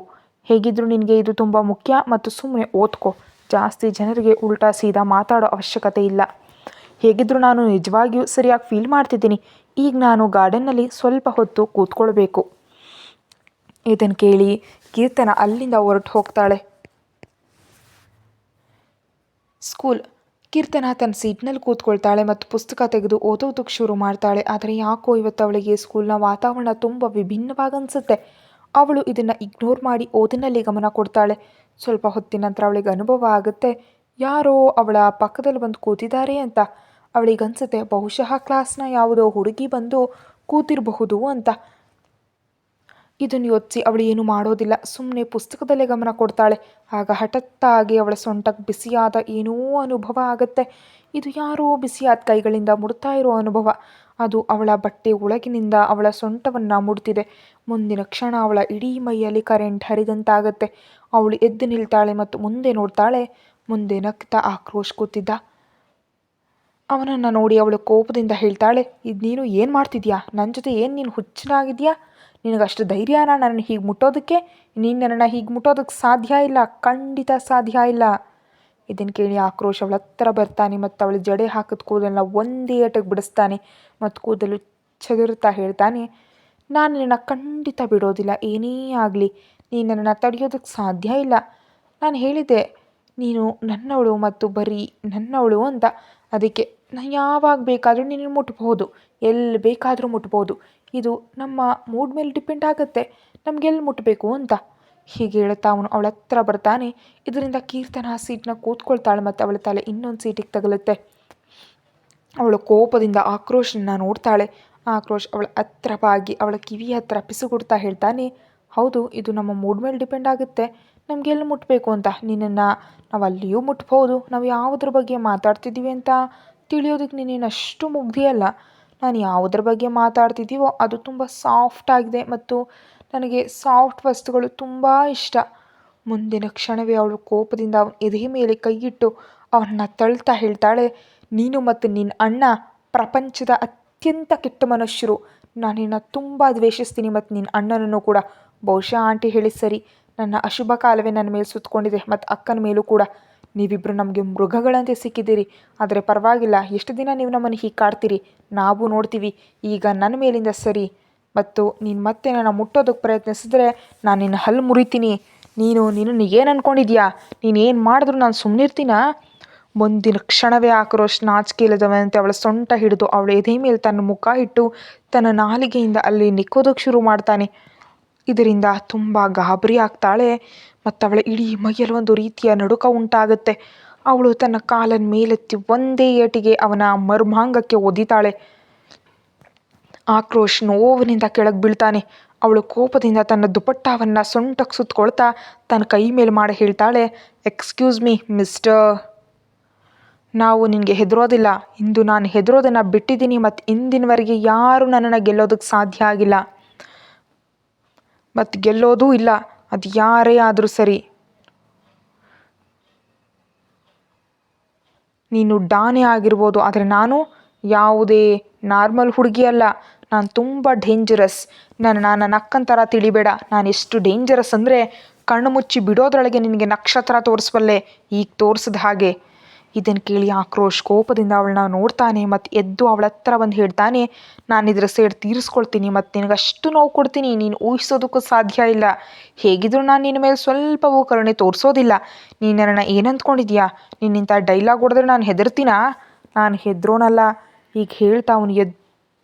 ಹೇಗಿದ್ದರೂ ನಿನಗೆ ಇದು ತುಂಬ ಮುಖ್ಯ ಮತ್ತು ಸುಮ್ಮನೆ ಓದ್ಕೋ. ಜಾಸ್ತಿ ಜನರಿಗೆ ಉಲ್ಟಾ ಸೀದಾ ಮಾತಾಡೋ ಅವಶ್ಯಕತೆ ಇಲ್ಲ. ಹೇಗಿದ್ದರೂ ನಾನು ನಿಜವಾಗಿಯೂ ಸರಿಯಾಗಿ ಫೀಲ್ ಮಾಡ್ತಿದ್ದೀನಿ. ಈಗ ನಾನು ಗಾರ್ಡನ್ನಲ್ಲಿ ಸ್ವಲ್ಪ ಹೊತ್ತು ಕೂತ್ಕೊಳ್ಬೇಕು. ಇದನ್ನು ಕೇಳಿ ಕೀರ್ತನ ಅಲ್ಲಿಂದ ಹೊರಟು ಹೋಗ್ತಾಳೆ. ಸ್ಕೂಲ್. ಕೀರ್ತನ ತನ್ನ ಸೀಟ್ನಲ್ಲಿ ಕೂತ್ಕೊಳ್ತಾಳೆ ಮತ್ತು ಪುಸ್ತಕ ತೆಗೆದು ಓದೋದಕ್ಕೆ ಶುರು ಮಾಡ್ತಾಳೆ. ಆದರೆ ಯಾಕೋ ಇವತ್ತು ಅವಳಿಗೆ ಸ್ಕೂಲ್ನ ವಾತಾವರಣ ತುಂಬ ವಿಭಿನ್ನವಾಗಿ ಅನಿಸುತ್ತೆ. ಅವಳು ಇದನ್ನು ಇಗ್ನೋರ್ ಮಾಡಿ ಓದಿನಲ್ಲಿ ಗಮನ ಕೊಡ್ತಾಳೆ. ಸ್ವಲ್ಪ ಹೊತ್ತಿನ ನಂತರ ಅವಳಿಗೆ ಅನುಭವ ಆಗುತ್ತೆ. ಯಾರೋ ಅವಳ ಪಕ್ಕದಲ್ಲಿ ಬಂದು ಕೂತಿದ್ದಾರೆ ಅಂತ. ಅವಳಿಗೆ ಅನಿಸುತ್ತೆ ಬಹುಶಃ ಕ್ಲಾಸ್ನ ಯಾವುದೋ ಹುಡುಗಿ ಬಂದು ಕೂತಿರಬಹುದು ಅಂತ. ಇದನ್ನು ಯೋಚಿಸಿ ಅವಳು ಏನು ಮಾಡೋದಿಲ್ಲ. ಸುಮ್ಮನೆ ಪುಸ್ತಕದಲ್ಲೇ ಗಮನ ಕೊಡ್ತಾಳೆ. ಆಗ ಹಠತ್ತಾಗಿ ಅವಳ ಸೊಂಟಕ್ಕೆ ಬಿಸಿಯಾದ ಏನೋ ಅನುಭವ ಆಗುತ್ತೆ. ಇದು ಯಾರೋ ಬಿಸಿಯಾದ ಕೈಗಳಿಂದ ಮುಡ್ತಾ ಇರೋ ಅನುಭವ. ಅದು ಅವಳ ಬಟ್ಟೆ ಒಳಗಿನಿಂದ ಅವಳ ಸೊಂಟವನ್ನು ಮುಡ್ತಿದೆ. ಮುಂದಿನ ಕ್ಷಣ ಅವಳ ಇಡೀ ಮೈಯಲ್ಲಿ ಕರೆಂಟ್ ಹರಿದಂತಾಗತ್ತೆ. ಅವಳು ಎದ್ದು ನಿಲ್ತಾಳೆ ಮತ್ತು ಮುಂದೆ ನೋಡ್ತಾಳೆ. ಮುಂದೆ ನಗ್ತಾ ಆಕ್ರೋಶ್ ಕೂತಿದ್ದ. ಅವನನ್ನು ನೋಡಿ ಅವಳು ಕೋಪದಿಂದ ಹೇಳ್ತಾಳೆ, ಇದು ನೀನು ಏನು ಮಾಡ್ತಿದ್ಯಾ? ನನ್ನ ಜೊತೆ ಏನು ನೀನು ಹುಚ್ಚನಾಗಿದ್ಯಾ? ನಿನಗಷ್ಟು ಧೈರ್ಯನ ನನ್ನ ಹೀಗೆ ಮುಟ್ಟೋದಕ್ಕೆ? ನೀನು ನನ್ನನ್ನು ಹೀಗೆ ಮುಟ್ಟೋದಕ್ಕೆ ಸಾಧ್ಯ ಇಲ್ಲ, ಖಂಡಿತ ಸಾಧ್ಯ ಇಲ್ಲ. ಇದನ್ನು ಕೇಳಿ ಆಕ್ರೋಶ, ಅವಳ ಹತ್ರ ಬರ್ತಾನೆ ಮತ್ತು ಅವಳು ಜಡೆ ಹಾಕಿದ ಕೂದಲನ್ನ ಒಂದೇ ಏಟಕ್ಕೆ ಬಿಡಿಸ್ತಾನೆ ಮತ್ತು ಕೂದಲು ಚದುರುತ್ತಾ ಹೇಳ್ತಾನೆ, ನಾನು ನಿನ್ನ ಖಂಡಿತ ಬಿಡೋದಿಲ್ಲ, ಏನೇ ಆಗಲಿ, ನೀನು ನನ್ನನ್ನು ತಡೆಯೋದಕ್ಕೆ ಸಾಧ್ಯ ಇಲ್ಲ. ನಾನು ಹೇಳಿದೆ ನೀನು ನನ್ನವಳು ಮತ್ತು ಬರೀ ನನ್ನವಳು ಅಂತ. ಅದಕ್ಕೆ ನಾನು ಯಾವಾಗ ಬೇಕಾದರೂ ನೀನು ಮುಟ್ಬೋದು ಎಲ್ಲಿ ಬೇಕಾದರೂ ಮುಟ್ಬೋದು ಇದು ನಮ್ಮ ಮೂಡ್ ಮೇಲೆ ಡಿಪೆಂಡ್ ಆಗುತ್ತೆ, ನಮಗೆಲ್ಲಿ ಮುಟ್ಟಬೇಕು ಅಂತ. ಹೀಗೆ ಹೇಳುತ್ತಾ ಅವನು ಅವಳ ಹತ್ರ ಬರ್ತಾನೆ. ಇದರಿಂದ ಕೀರ್ತನ ಆ ಸೀಟ್ನ ಕೂತ್ಕೊಳ್ತಾಳೆ ಮತ್ತು ಅವಳ ತಲೆ ಇನ್ನೊಂದು ಸೀಟಿಗೆ ತಗಲುತ್ತೆ. ಅವಳು ಕೋಪದಿಂದ ಆಕ್ರೋಶನ ನೋಡ್ತಾಳೆ. ಆಕ್ರೋಶ್ ಅವಳ ಹತ್ರ ಬಾಗಿ, ಅವಳ ಕಿವಿ ಹತ್ರ ಪಿಸುಗುಡ್ತಾ ಹೇಳ್ತಾನೆ, ಹೌದು, ಇದು ನಮ್ಮ ಮೂಡ್ ಮೇಲೆ ಡಿಪೆಂಡ್ ಆಗುತ್ತೆ. ನಮ್ಗೆ ಎಲ್ಲಿ ಮುಟ್ಟಬೇಕು ಅಂತ? ನಿನ್ನನ್ನು ನಾವು ಅಲ್ಲಿಯೂ ಮುಟ್ಬೋದು. ನಾವು ಯಾವುದ್ರ ಬಗ್ಗೆ ಮಾತಾಡ್ತಿದ್ದೀವಿ ಅಂತ ತಿಳಿಯೋದಕ್ಕೆ ನೀನೇನು ಅಷ್ಟು ಮುಗ್ದಿಯಲ್ಲ ನಾನು ಯಾವುದ್ರ ಬಗ್ಗೆ ಮಾತಾಡ್ತಿದ್ದೀವೋ ಅದು ತುಂಬ ಸಾಫ್ಟ್ ಆಗಿದೆ ಮತ್ತು ನನಗೆ ಸಾಫ್ಟ್ ವಸ್ತುಗಳು ತುಂಬ ಇಷ್ಟ. ಮುಂದಿನ ಕ್ಷಣವೇ ಅವಳು ಕೋಪದಿಂದ ಅವನ ಎದೆ ಮೇಲೆ ಕೈಯಿಟ್ಟು ಅವನ್ನ ತಳ್ತಾ ಹೇಳ್ತಾಳೆ, ನೀನು ಮತ್ತು ನಿನ್ನ ಅಣ್ಣ ಪ್ರಪಂಚದ ಅತ್ಯಂತ ಕೆಟ್ಟ ಮನುಷ್ಯರು. ನಾನು ನಿನ್ನ ತುಂಬ ದ್ವೇಷಿಸ್ತೀನಿ ಮತ್ತು ನಿನ್ನ ಅಣ್ಣನನ್ನು ಕೂಡ. ಬಹುಶಃ ಆಂಟಿ ಹೇಳಿ ಸರಿ. ನನ್ನ ಅಶುಭ ಕಾಲವೇ ನನ್ನ ಮೇಲೆ ಸುತ್ತಕೊಂಡಿದೆ ಮತ್ತು ಅಕ್ಕನ ಮೇಲೂ ಕೂಡ. ನೀವಿಬ್ಬರು ನಮಗೆ ಮೃಗಗಳಂತೆ ಸಿಕ್ಕಿದ್ದೀರಿ. ಆದರೆ ಪರವಾಗಿಲ್ಲ. ಎಷ್ಟು ದಿನ ನೀವು ನಮ್ಮನ್ನು ಹೀಗೆ ಕಾಡ್ತೀರಿ? ನಾವು ನೋಡ್ತೀವಿ. ಈಗ ನನ್ನ ಮೇಲಿಂದ ಸರಿ. ಮತ್ತು ನೀನು ಮತ್ತೆ ನನ್ನ ಮುಟ್ಟೋದಕ್ಕೆ ಪ್ರಯತ್ನಿಸಿದ್ರೆ ನಾನು ನಿನ್ನ ಹಲ್ಲು ಮುರಿತೀನಿ. ನೀನು ನೀನು ಏನು ಅಂದ್ಕೊಂಡಿದ್ಯಾ ನೀನು ಮಾಡಿದ್ರು ನಾನು ಸುಮ್ಮನಿರ್ತೀನ ಮುಂದಿನ ಕ್ಷಣವೇ ಆಕ್ರೋಶ ನಾಚಿಕೆ ಇಲ್ಲದವಂತೆ ಅವಳ ಸೊಂಟ ಹಿಡಿದು ಅವಳ ಎದೆ ಮೇಲೆ ತನ್ನ ಮುಖ ಇಟ್ಟು ತನ್ನ ನಾಲಿಗೆಯಿಂದ ಅಲ್ಲಿ ನಿಕ್ಕೋದಕ್ಕೆ ಶುರು ಮಾಡ್ತಾನೆ. ಇದರಿಂದ ತುಂಬ ಗಾಬರಿ ಆಗ್ತಾಳೆ ಮತ್ತು ಅವಳ ಇಡೀ ಮೈಯಲ್ಲಿ ಒಂದು ರೀತಿಯ ನಡುಕ ಉಂಟಾಗುತ್ತೆ. ಅವಳು ತನ್ನ ಕಾಲನ್ನು ಮೇಲೆತ್ತಿ ಒಂದೇ ಏಟಿಗೆ ಅವನ ಮರ್ಮಾಂಗಕ್ಕೆ ಒದಿತಾಳೆ. ಆಕ್ರೋಶ್ ನೋವಿನಿಂದ ಕೆಳಗೆ ಬೀಳ್ತಾನೆ. ಅವಳು ಕೋಪದಿಂದ ತನ್ನ ದುಪಟ್ಟಾವನ್ನು ಸೊಂಟಕ್ಕೆ ಸುತ್ತಕೊಳ್ತಾ ತನ್ನ ಕೈ ಮೇಲೆ ಮಾಡಿ ಹೇಳ್ತಾಳೆ ಎಕ್ಸ್ಕ್ಯೂಸ್ ಮೀ ಮಿಸ್ಟರ್ ನಾವು ನಿನಗೆ ಹೆದರೋದಿಲ್ಲ. ಇಂದು ನಾನು ಹೆದರೋದನ್ನು ಬಿಟ್ಟಿದ್ದೀನಿ ಮತ್ತು ಇಂದಿನವರೆಗೆ ಯಾರೂ ನನ್ನನ್ನು ಗೆಲ್ಲೋದಕ್ಕೆ ಸಾಧ್ಯ ಆಗಿಲ್ಲ. ಮತ್ತು ಗೆಲ್ಲೋದೂ ಇಲ್ಲ. ಅದು ಯಾರೇ ಆದರೂ ಸರಿ. ನೀನು ಡಾನೆ ಆಗಿರ್ಬೋದು, ಆದರೆ ನಾನು ಯಾವುದೇ ನಾರ್ಮಲ್ ಹುಡುಗಿ ಅಲ್ಲ. ನಾನು ತುಂಬ ಡೇಂಜರಸ್ ನಾನು ನನ್ನ ನಕ್ಕಂತರ ಥರ ತಿಳಿಬೇಡ. ನಾನು ಎಷ್ಟು ಡೇಂಜರಸ್ ಅಂದರೆ ಕಣ್ಣು ಮುಚ್ಚಿ ಬಿಡೋದ್ರೊಳಗೆ ನಿನಗೆ ನಕ್ಷತ್ರ ತೋರಿಸ್ಬಲ್ಲೆ ಈಗ ತೋರಿಸಿದ ಹಾಗೆ. ಇದನ್ನು ಕೇಳಿ ಆಕ್ರೋಶ್ ಕೋಪದಿಂದ ಅವಳನ್ನ ನೋಡ್ತಾನೆ ಮತ್ತು ಎದ್ದು ಅವಳ ಹತ್ರ ಬಂದು ಹೇಳ್ತಾನೆ, ನಾನು ಇದರ ಸೇಡ್ ತೀರಿಸ್ಕೊಳ್ತೀನಿ ಮತ್ತು ನಿನಗಷ್ಟು ನೋವು ಕೊಡ್ತೀನಿ. ನೀನು ಊಹಿಸೋದಕ್ಕೂ ಸಾಧ್ಯ ಇಲ್ಲ. ಹೇಗಿದ್ರು ನಾನು ನಿನ್ನ ಮೇಲೆ ಸ್ವಲ್ಪವೂ ಕರುಣೆ ತೋರಿಸೋದಿಲ್ಲ. ನೀನು ನನ್ನ ಏನಂದ್ಕೊಂಡಿದ್ಯಾ ನಿನ್ನಿಂಥ ಡೈಲಾಗ್ ಹೊಡೆದ್ರೆ ನಾನು ಹೆದರ್ತೀನಾ? ನಾನು ಹೆದ್ರೋನಲ್ಲ. ಈಗ ಹೇಳ್ತಾ ಅವನು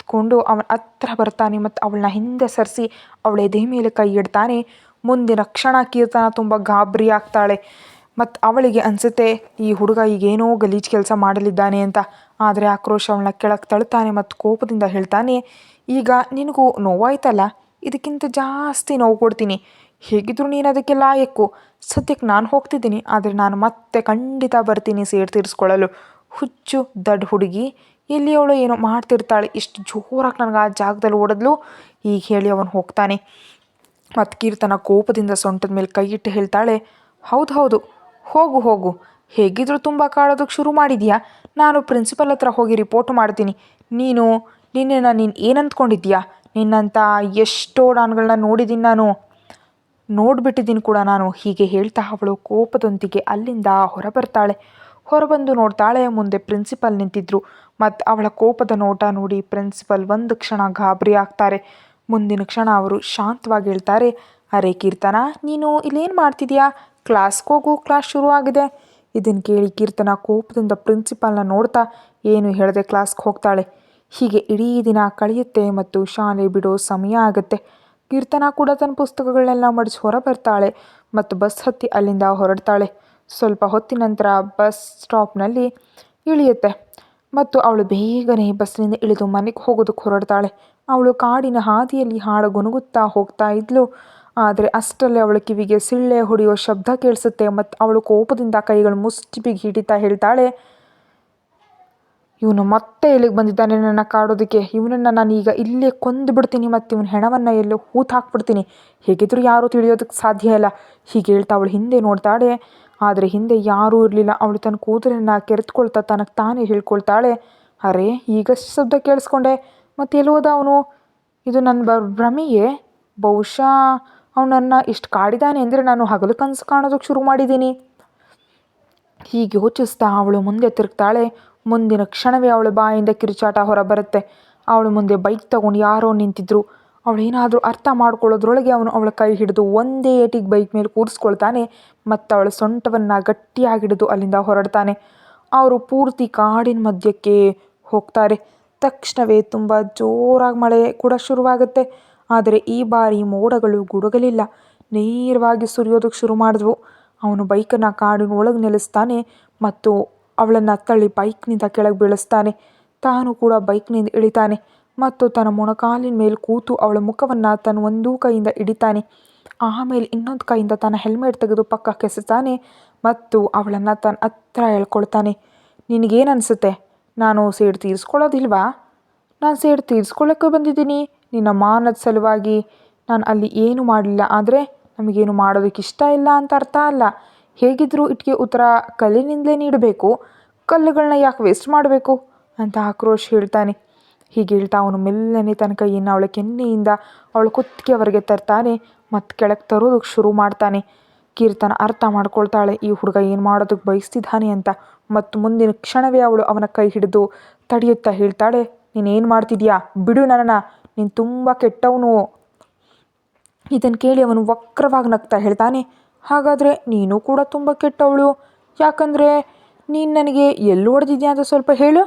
ಎದ್ಕೊಂಡು ಅವನ ಹತ್ರ ಬರ್ತಾನೆ ಮತ್ತು ಅವಳನ್ನ ಹಿಂದೆ ಸರಿಸಿ ಅವಳ ಎದೆ ಮೇಲೆ ಕೈ ಇಡ್ತಾನೆ. ಮುಂದಿನ ಕ್ಷಣ ಕೀರ್ತನ ತುಂಬ ಗಾಬರಿ ಆಗ್ತಾಳೆ. ಮತ್ತು ಅವಳಿಗೆ ಅನಿಸುತ್ತೆ, ಈ ಹುಡುಗ ಈಗೇನೋ ಗಲೀಜು ಕೆಲಸ ಮಾಡಲಿದ್ದಾನೆ ಅಂತ. ಆದರೆ ಆಕ್ರೋಶ ಅವಳನ್ನ ಕೆಳಗೆ ತಳ್ತಾನೆ ಮತ್ತು ಕೋಪದಿಂದ ಹೇಳ್ತಾನೆ, ಈಗ ನಿನಗೂ ನೋವಾಯ್ತಲ್ಲ? ಇದಕ್ಕಿಂತ ಜಾಸ್ತಿ ನೋವು ಕೊಡ್ತೀನಿ. ಹೇಗಿದ್ರು ನೀನು ಅದಕ್ಕೆ ಲಾಯಕ್ಕು. ಸದ್ಯಕ್ಕೆ ನಾನು ಹೋಗ್ತಿದ್ದೀನಿ, ಆದರೆ ನಾನು ಮತ್ತೆ ಖಂಡಿತ ಬರ್ತೀನಿ ಸೇಡ್ ತೀರಿಸ್ಕೊಳ್ಳಲು ಹುಚ್ಚು ದಡ್ ಹುಡುಗಿ. ಎಲ್ಲಿ ಅವಳು ಏನೋ ಮಾಡ್ತಿರ್ತಾಳೆ. ಇಷ್ಟು ಜೋರಾಗಿ ನನಗೆ ಆ ಜಾಗದಲ್ಲಿ ಓಡಿದ್ಲು. ಈಗ ಹೇಳಿ ಅವನು ಹೋಗ್ತಾನೆ. ಮತ್ತು ಕೀರ್ತನ ಕೋಪದಿಂದ ಸೊಂಟದ ಮೇಲೆ ಕೈ ಇಟ್ಟು ಹೇಳ್ತಾಳೆ, ಹೌದು ಹೌದು. ಹೋಗು ಹೋಗು. ಹೇಗಿದ್ರು ತುಂಬ ಕಾಡೋದಕ್ಕೆ ಶುರು ಮಾಡಿದ್ಯಾ? ನಾನು ಪ್ರಿನ್ಸಿಪಲ್ ಹತ್ರ ಹೋಗಿ ರಿಪೋರ್ಟ್ ಮಾಡ್ತೀನಿ. ನೀನು ನಿನ್ನನ್ನು ನೀನು ಏನು ಅಂದ್ಕೊಂಡಿದ್ಯಾ ನಿನ್ನಂಥ ಎಷ್ಟೋ ಡಾನ್ಗಳನ್ನ ನೋಡಿದ್ದೀನಿ ನಾನು. ನೋಡಿಬಿಟ್ಟಿದ್ದೀನಿ ಕೂಡ ನಾನು. ಹೀಗೆ ಹೇಳ್ತಾ ಅವಳು ಕೋಪದೊಂದಿಗೆ ಅಲ್ಲಿಂದ ಹೊರಬರ್ತಾಳೆ. ಹೊರಬಂದು ನೋಡ್ತಾಳೆ, ಮುಂದೆ ಪ್ರಿನ್ಸಿಪಲ್ ನಿಂತಿದ್ರು. ಮತ್ತು ಅವಳ ಕೋಪದ ನೋಟ ನೋಡಿ ಪ್ರಿನ್ಸಿಪಲ್ ಒಂದು ಕ್ಷಣ ಗಾಬರಿ ಆಗ್ತಾರೆ. ಮುಂದಿನ ಕ್ಷಣ ಅವರು ಶಾಂತವಾಗಿ ಹೇಳ್ತಾರೆ, ಅರೆ ಕೀರ್ತನ, ನೀನು ಇಲ್ಲೇನು ಮಾಡ್ತಿದ್ಯಾ? ಕ್ಲಾಸ್ಗೆ ಹೋಗು, ಕ್ಲಾಸ್ ಶುರುವಾಗಿದೆ. ಇದನ್ನು ಕೇಳಿ ಕೀರ್ತನ ಕೋಪದಿಂದ ಪ್ರಿನ್ಸಿಪಾಲ್ನ ನೋಡ್ತಾ ಏನು ಹೇಳದೆ ಕ್ಲಾಸ್ಗೆ ಹೋಗ್ತಾಳೆ. ಹೀಗೆ ಇಡೀ ದಿನ ಕಳೆಯುತ್ತೆ ಮತ್ತು ಶಾಲೆ ಬಿಡೋ ಸಮಯ ಆಗುತ್ತೆ. ಕೀರ್ತನ ಕೂಡ ತನ್ನ ಪುಸ್ತಕಗಳನ್ನೆಲ್ಲ ಮಡಿಸಿ ಹೊರ ಬರ್ತಾಳೆ ಮತ್ತು ಬಸ್ ಹತ್ತಿ ಅಲ್ಲಿಂದ ಹೊರಡ್ತಾಳೆ. ಸ್ವಲ್ಪ ಹೊತ್ತಿನ ನಂತರ ಬಸ್ ಸ್ಟಾಪ್ನಲ್ಲಿ ಇಳಿಯುತ್ತೆ. ಮತ್ತು ಅವಳು ಬೇಗನೆ ಬಸ್ಸಿನಿಂದ ಇಳಿದು ಮನೆಗೆ ಹೋಗೋದಕ್ಕೆ ಹೊರಡ್ತಾಳೆ. ಅವಳು ಕಾಡಿನ ಹಾದಿಯಲ್ಲಿ ಹಾಡು ಗುನುಗುತ್ತಾ ಹೋಗ್ತಾ ಇದ್ಲು. ಆದರೆ ಅಷ್ಟರಲ್ಲಿ ಅವಳ ಕಿವಿಗೆ ಸಿಳ್ಳೆ ಹೊಡೆಯೋ ಶಬ್ದ ಕೇಳಿಸುತ್ತೆ ಮತ್ತು ಅವಳು ಕೋಪದಿಂದ ಕೈಗಳು ಮುಷ್ಟಿ ಬಿಗಿ ಹಿಡಿತಾ ಹೇಳ್ತಾಳೆ, ಇವನು ಮತ್ತೆ ಇಲ್ಲಿಗೆ ಬಂದಿದ್ದಾನೆ ನನ್ನ ಕಾಡೋದಕ್ಕೆ? ಇವನನ್ನು ನಾನೀಗ ಇಲ್ಲೇ ಕೊಂದು ಬಿಡ್ತೀನಿ ಮತ್ತು ಇವನ ಹೆಣವನ್ನು ಎಲ್ಲೋ ಹೂತು ಹಾಕ್ಬಿಡ್ತೀನಿ. ಹೇಗಿದ್ರೂ ಯಾರೂ ತಿಳಿಯೋದಕ್ಕೆ ಸಾಧ್ಯ ಇಲ್ಲ. ಹೀಗೆ ಹೇಳ್ತಾ ಅವಳು ಹಿಂದೆ ನೋಡ್ತಾಳೆ. ಆದರೆ ಹಿಂದೆ ಯಾರೂ ಇರಲಿಲ್ಲ. ಅವಳು ತನ್ನ ಕೂದಲನ್ನು ಕೆರೆತ್ಕೊಳ್ತಾ ತನಗೆ ತಾನೇ ಹೇಳ್ಕೊಳ್ತಾಳೆ. ಅರೆ ಈಗಷ್ಟು ಶಬ್ದ ಕೇಳಿಸ್ಕೊಂಡೆ. ಮತ್ತೆ ಎಲ್ಲಿ ಹೋದ ಅವನು? ಇದು ನನ್ನ ಬ ಭ್ರಮೆಯೇ? ಬಹುಶಃ ಅವನನ್ನು ಇಷ್ಟು ಕಾಡಿದಾನೆ ಅಂದರೆ ನಾನು ಹಗಲು ಕನಸು ಕಾಣೋದಕ್ಕೆ ಶುರು ಮಾಡಿದ್ದೀನಿ ಹೀಗೆ ಯೋಚಿಸ್ತಾ ಅವಳು ಮುಂದೆ ತಿರುಗ್ತಾಳೆ. ಮುಂದಿನ ಕ್ಷಣವೇ ಅವಳ ಬಾಯಿಂದ ಕಿರುಚಾಟ ಹೊರಬರುತ್ತೆ. ಅವಳು ಮುಂದೆ ಬೈಕ್ ತಗೊಂಡು ಯಾರೋ ನಿಂತಿದ್ರು. ಅವಳೇನಾದರೂ ಅರ್ಥ ಮಾಡ್ಕೊಳ್ಳೋದ್ರೊಳಗೆ ಅವನು ಅವಳ ಕೈ ಹಿಡಿದು ಒಂದೇ ಏಟಿಗೆ ಬೈಕ್ ಮೇಲೆ ಕೂರಿಸ್ಕೊಳ್ತಾನೆ ಮತ್ತು ಅವಳ ಸೊಂಟವನ್ನು ಗಟ್ಟಿಯಾಗಿ ಹಿಡಿದು ಅಲ್ಲಿಂದ ಹೊರಡ್ತಾನೆ. ಅವರು ಪೂರ್ತಿ ಕಾಡಿನ ಮಧ್ಯಕ್ಕೆ ಹೋಗ್ತಾರೆ. ತಕ್ಷಣವೇ ತುಂಬ ಜೋರಾಗಿ ಮಳೆ ಕೂಡ ಶುರುವಾಗುತ್ತೆ. ಆದರೆ ಈ ಬಾರಿ ಮೋಡಗಳು ಗುಡುಗಲಿಲ್ಲ. ನೇರವಾಗಿ ಸುರಿಯೋದಕ್ಕೆ ಶುರು ಮಾಡಿದ್ವು. ಅವನು ಬೈಕನ್ನು ಕಾಡಿನ ಒಳಗೆ ನೆಲೆಸ್ತಾನೆ ಮತ್ತು ಅವಳನ್ನು ತಳ್ಳಿ ಬೈಕ್ನಿಂದ ಕೆಳಗೆ ಬೀಳಿಸ್ತಾನೆ. ತಾನು ಕೂಡ ಬೈಕ್ನಿಂದ ಇಳಿತಾನೆ. ಮತ್ತು ತನ್ನ ಮೊಣಕಾಲಿನ ಮೇಲೆ ಕೂತು ಅವಳ ಮುಖವನ್ನು ತನ್ನ ಒಂದು ಕೈಯಿಂದ ಹಿಡಿತಾನೆ. ಆಮೇಲೆ ಇನ್ನೊಂದು ಕೈಯಿಂದ ತನ್ನ ಹೆಲ್ಮೆಟ್ ತೆಗೆದು ಪಕ್ಕಕ್ಕೆ ಎಸೆತಾನೆ ಮತ್ತು ಅವಳನ್ನು ತನ್ನ ಹತ್ರ ಹೇಳ್ಕೊಳ್ತಾನೆ ನಿನಗೇನು ಅನಿಸುತ್ತೆ ನಾನು ಸೇಡು ತೀರಿಸ್ಕೊಳ್ಳೋದಿಲ್ವಾ? ನಾನು ಸೇಡು ತೀರಿಸ್ಕೊಳ್ಳೋಕ್ಕೆ ಬಂದಿದ್ದೀನಿ. ನಿನ್ನ ಮಾನದ ಸಲುವಾಗಿ ನಾನು ಅಲ್ಲಿ ಏನು ಮಾಡಲಿಲ್ಲ ಆದರೆ ನಮಗೇನು ಮಾಡೋದಕ್ಕೆ ಇಷ್ಟ ಇಲ್ಲ ಅಂತ ಅರ್ಥ ಅಲ್ಲ. ಹೇಗಿದ್ದರೂ ಇಟ್ಟಿಗೆ ಉತ್ತರ ಕಲ್ಲಿನಿಂದಲೇ ನೀಡಬೇಕು. ಕಲ್ಲುಗಳನ್ನ ಯಾಕೆ ವೇಸ್ಟ್ ಮಾಡಬೇಕು? ಅಂತ ಆಕ್ರೋಶ ಹೇಳ್ತಾನೆ. ಹೀಗೆ ಹೇಳ್ತಾ ಅವನು ಮೆಲ್ಲನೆ ತನ್ನ ಕೈಯನ್ನು ಅವಳ ಕೆನ್ನೆಯಿಂದ ಅವಳ ಕುತ್ತಿಗೆವರೆಗೆ ತರ್ತಾನೆ, ಮತ್ತು ಕೆಳಗೆ ತರೋದಕ್ಕೆ ಶುರು ಮಾಡ್ತಾನೆ. ಕೀರ್ತನ ಅರ್ಥ ಮಾಡ್ಕೊಳ್ತಾಳೆ, ಈ ಹುಡುಗ ಏನು ಮಾಡೋದಕ್ಕೆ ಬಯಸ್ತಿದ್ದಾನೆ ಅಂತ. ಮತ್ತು ಮುಂದಿನ ಕ್ಷಣವೇ ಅವಳು ಅವನ ಕೈ ಹಿಡಿದು ತಡೆಯುತ್ತಾ ಹೇಳ್ತಾಳೆ ನೀನೇನು ಮಾಡ್ತಿದ್ಯಾ? ಬಿಡು ನನ್ನ ನೀನು ತುಂಬ ಕೆಟ್ಟವನು. ಇದನ್ನು ಕೇಳಿ ಅವನು ವಕ್ರವಾಗಿ ನಗ್ತಾ ಹೇಳ್ತಾನೆ, ಹಾಗಾದರೆ ನೀನು ಕೂಡ ತುಂಬ ಕೆಟ್ಟವಳು. ಯಾಕಂದರೆ ನೀನು ನನಗೆ ಎಲ್ಲಿ ಹೊಡೆದಿದ್ಯಾ ಅಂತ ಸ್ವಲ್ಪ ಹೇಳು.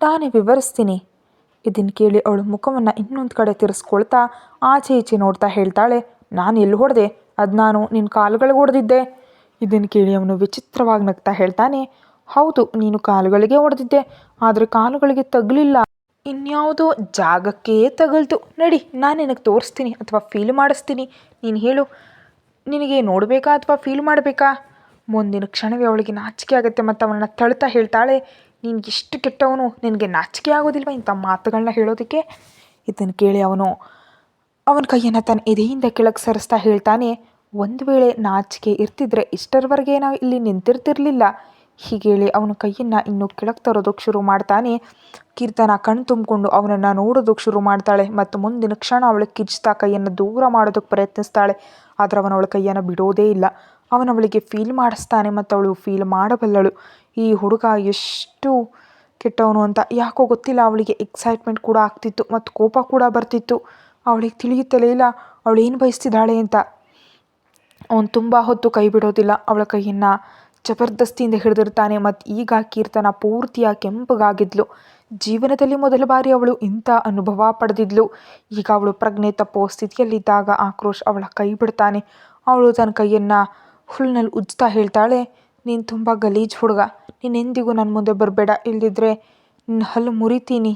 ನಾನೇ ವಿವರಿಸ್ತೀನಿ. ಇದನ್ನು ಕೇಳಿ ಅವಳು ಮುಖವನ್ನು ಇನ್ನೊಂದು ಕಡೆ ತಿರ್ಸ್ಕೊಳ್ತಾ ಆಚೆ ಈಚೆ ನೋಡ್ತಾ ಹೇಳ್ತಾಳೆ, ನಾನು ಎಲ್ಲಿ ಹೊಡೆದೆ? ಅದು ನಾನು ನಿನ್ನ ಕಾಲುಗಳಿಗೆ ಹೊಡೆದಿದ್ದೆ. ಇದನ್ನು ಕೇಳಿ ಅವನು ವಿಚಿತ್ರವಾಗಿ ನಗ್ತಾ ಹೇಳ್ತಾನೆ, ಹೌದು, ನೀನು ಕಾಲುಗಳಿಗೆ ಹೊಡೆದಿದ್ದೆ, ಆದರೆ ಕಾಲುಗಳಿಗೆ ತಗಲಿಲ್ಲ. ಇನ್ಯಾವುದೋ ಜಾಗಕ್ಕೆ ತಗಲ್ತು. ನಡಿ, ನಾನು ನಿನಗೆ ತೋರಿಸ್ತೀನಿ ಅಥವಾ ಫೀಲ್ ಮಾಡಿಸ್ತೀನಿ. ನೀನು ಹೇಳು. ನಿನಗೆ ನೋಡಬೇಕಾ ಅಥವಾ ಫೀಲ್ ಮಾಡಬೇಕಾ? ಮುಂದಿನ ಕ್ಷಣವೇ ಅವಳಿಗೆ ನಾಚಿಕೆ ಆಗುತ್ತೆ ಮತ್ತು ಅವನನ್ನು ತಳ್ತಾ ಹೇಳ್ತಾಳೆ ನೀನು ಇಷ್ಟು ಕೆಟ್ಟವನು, ನಿನಗೆ ನಾಚಿಕೆ ಆಗೋದಿಲ್ವ ಇಂಥ ಮಾತುಗಳನ್ನ ಹೇಳೋದಕ್ಕೆ? ಇದನ್ನು ಕೇಳಿ ಅವನು, ಅವನ ಕೈಯನ್ನು ತನ್ನ ಎದೆಯಿಂದ ಕೆಳಗೆ ಸರಿಸ್ತಾ ಹೇಳ್ತಾನೆ, ಒಂದು ವೇಳೆ ನಾಚಿಕೆ ಇರ್ತಿದ್ರೆ ಇಷ್ಟರವರೆಗೆ ನಾವು ಇಲ್ಲಿ ನಿಂತಿರ್ತಿರ್ಲಿಲ್ಲ. ಹೀಗೆ ಹೇಳಿ ಅವನ ಕೈಯನ್ನು ಇನ್ನೂ ಕೆಳಗೆ ತರೋದಕ್ಕೆ ಶುರು ಮಾಡ್ತಾನೆ. ಕೀರ್ತನ ಕಣ್ ತುಂಬಿಕೊಂಡು ಅವನನ್ನು ನೋಡೋದಕ್ಕೆ ಶುರು ಮಾಡ್ತಾಳೆ ಮತ್ತು ಮುಂದಿನ ಕ್ಷಣ ಅವಳು ಕಿಚ್ತಾ ಕೈಯನ್ನು ದೂರ ಮಾಡೋದಕ್ಕೆ ಪ್ರಯತ್ನಿಸ್ತಾಳೆ. ಆದರೆ ಅವನು ಅವಳ ಕೈಯನ್ನು ಬಿಡೋದೇ ಇಲ್ಲ. ಅವನವಳಿಗೆ ಫೀಲ್ ಮಾಡಿಸ್ತಾನೆ ಮತ್ತು ಅವಳು ಫೀಲ್ ಮಾಡಬಲ್ಲಳು. ಈ ಹುಡುಗ ಎಷ್ಟು ಕೆಟ್ಟವನು ಅಂತ ಯಾಕೋ ಗೊತ್ತಿಲ್ಲ, ಅವಳಿಗೆ ಎಕ್ಸೈಟ್ಮೆಂಟ್ ಕೂಡ ಆಗ್ತಿತ್ತು ಮತ್ತು ಕೋಪ ಕೂಡ ಬರ್ತಿತ್ತು. ಅವಳಿಗೆ ತಿಳಿಯುತ್ತಲೇ ಇಲ್ಲ, ಅವಳು ಏನು ಬಯಸ್ತಿದ್ದಾಳೆ ಅಂತ. ಅವನು ತುಂಬ ಹೊತ್ತು ಕೈ ಬಿಡೋದಿಲ್ಲ, ಅವಳ ಕೈಯನ್ನು ಜಬರ್ದಸ್ತಿಯಿಂದ ಹಿಡಿದಿರ್ತಾನೆ ಮತ್ತು ಈಗ ಕೀರ್ತನ ಪೂರ್ತಿಯಾಗಿ ಕೆಂಪಗಾಗಿದ್ಲು. ಜೀವನದಲ್ಲಿ ಮೊದಲ ಬಾರಿ ಅವಳು ಇಂಥ ಅನುಭವ ಪಡೆದಿದ್ಲು. ಈಗ ಅವಳು ಪ್ರಜ್ಞೆ ತಪ್ಪೋ ಸ್ಥಿತಿಯಲ್ಲಿದ್ದಾಗ ಆಕ್ರೋಶ್ ಅವಳ ಕೈ ಬಿಡ್ತಾನೆ. ಅವಳು ತನ್ನ ಕೈಯನ್ನು ಹುಲ್ಲಿನಲ್ಲಿ ಉಜ್ತಾ ಹೇಳ್ತಾಳೆ, ನೀನು ತುಂಬ ಗಲೀಜು ಹುಡುಗ. ನೀನು ಎಂದಿಗೂ ನನ್ನ ಮುಂದೆ ಬರಬೇಡ. ಇಲ್ದಿದ್ರೆ ನಿನ್ನ ಹಲ್ಲು ಮುರಿತೀನಿ.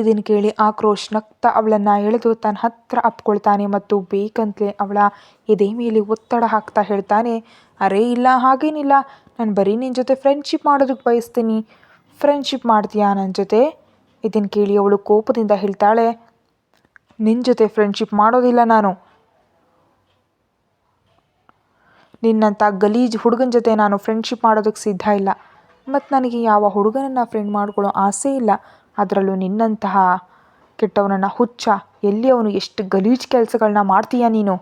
ಇದನ್ನು ಕೇಳಿ ಆಕ್ರೋಶ್ ನಗ್ತಾ ಅವಳನ್ನು ಎಳೆದು ತನ್ನ ಹತ್ರ ಅಪ್ಕೊಳ್ತಾನೆ ಮತ್ತು ಬೇಕಂತಲೇ ಅವಳ ಎದೆ ಮೇಲೆ ಒತ್ತಡ ಹಾಕ್ತಾ ಹೇಳ್ತಾನೆ, ಅರೇ ಇಲ್ಲ, ಹಾಗೇನಿಲ್ಲ. ನಾನು ಬರೀ ನಿನ್ನ ಜೊತೆ ಫ್ರೆಂಡ್ಶಿಪ್ ಮಾಡೋದಕ್ಕೆ ಬಯಸ್ತೀನಿ. ಫ್ರೆಂಡ್ಶಿಪ್ ಮಾಡ್ತೀಯಾ ನನ್ನ ಜೊತೆ? ಇದನ್ನು ಕೇಳಿ ಅವಳು ಕೋಪದಿಂದ ಹೇಳ್ತಾಳೆ ನಿನ್ನ ಜೊತೆ ಫ್ರೆಂಡ್ಶಿಪ್ ಮಾಡೋದಿಲ್ಲ ನಾನು. ನಿನ್ನಂಥ ಗಲೀಜ್ ಹುಡುಗನ ಜೊತೆ ನಾನು ಫ್ರೆಂಡ್ಶಿಪ್ ಮಾಡೋದಕ್ಕೆ ಸಿದ್ಧ ಇಲ್ಲ. ಮತ್ತು ನನಗೆ ಯಾವ ಹುಡುಗನನ್ನು ಫ್ರೆಂಡ್ ಮಾಡ್ಕೊಳ್ಳೋ ಆಸೆ ಇಲ್ಲ. ಅದರಲ್ಲೂ ನಿನ್ನಂತಹ ಕೆಟ್ಟವನನ್ನು ಹುಚ್ಚ, ಎಲ್ಲಿ ಅವನು ಎಷ್ಟು ಗಲೀಜು ಕೆಲಸಗಳನ್ನ ಮಾಡ್ತೀಯ ನೀನು?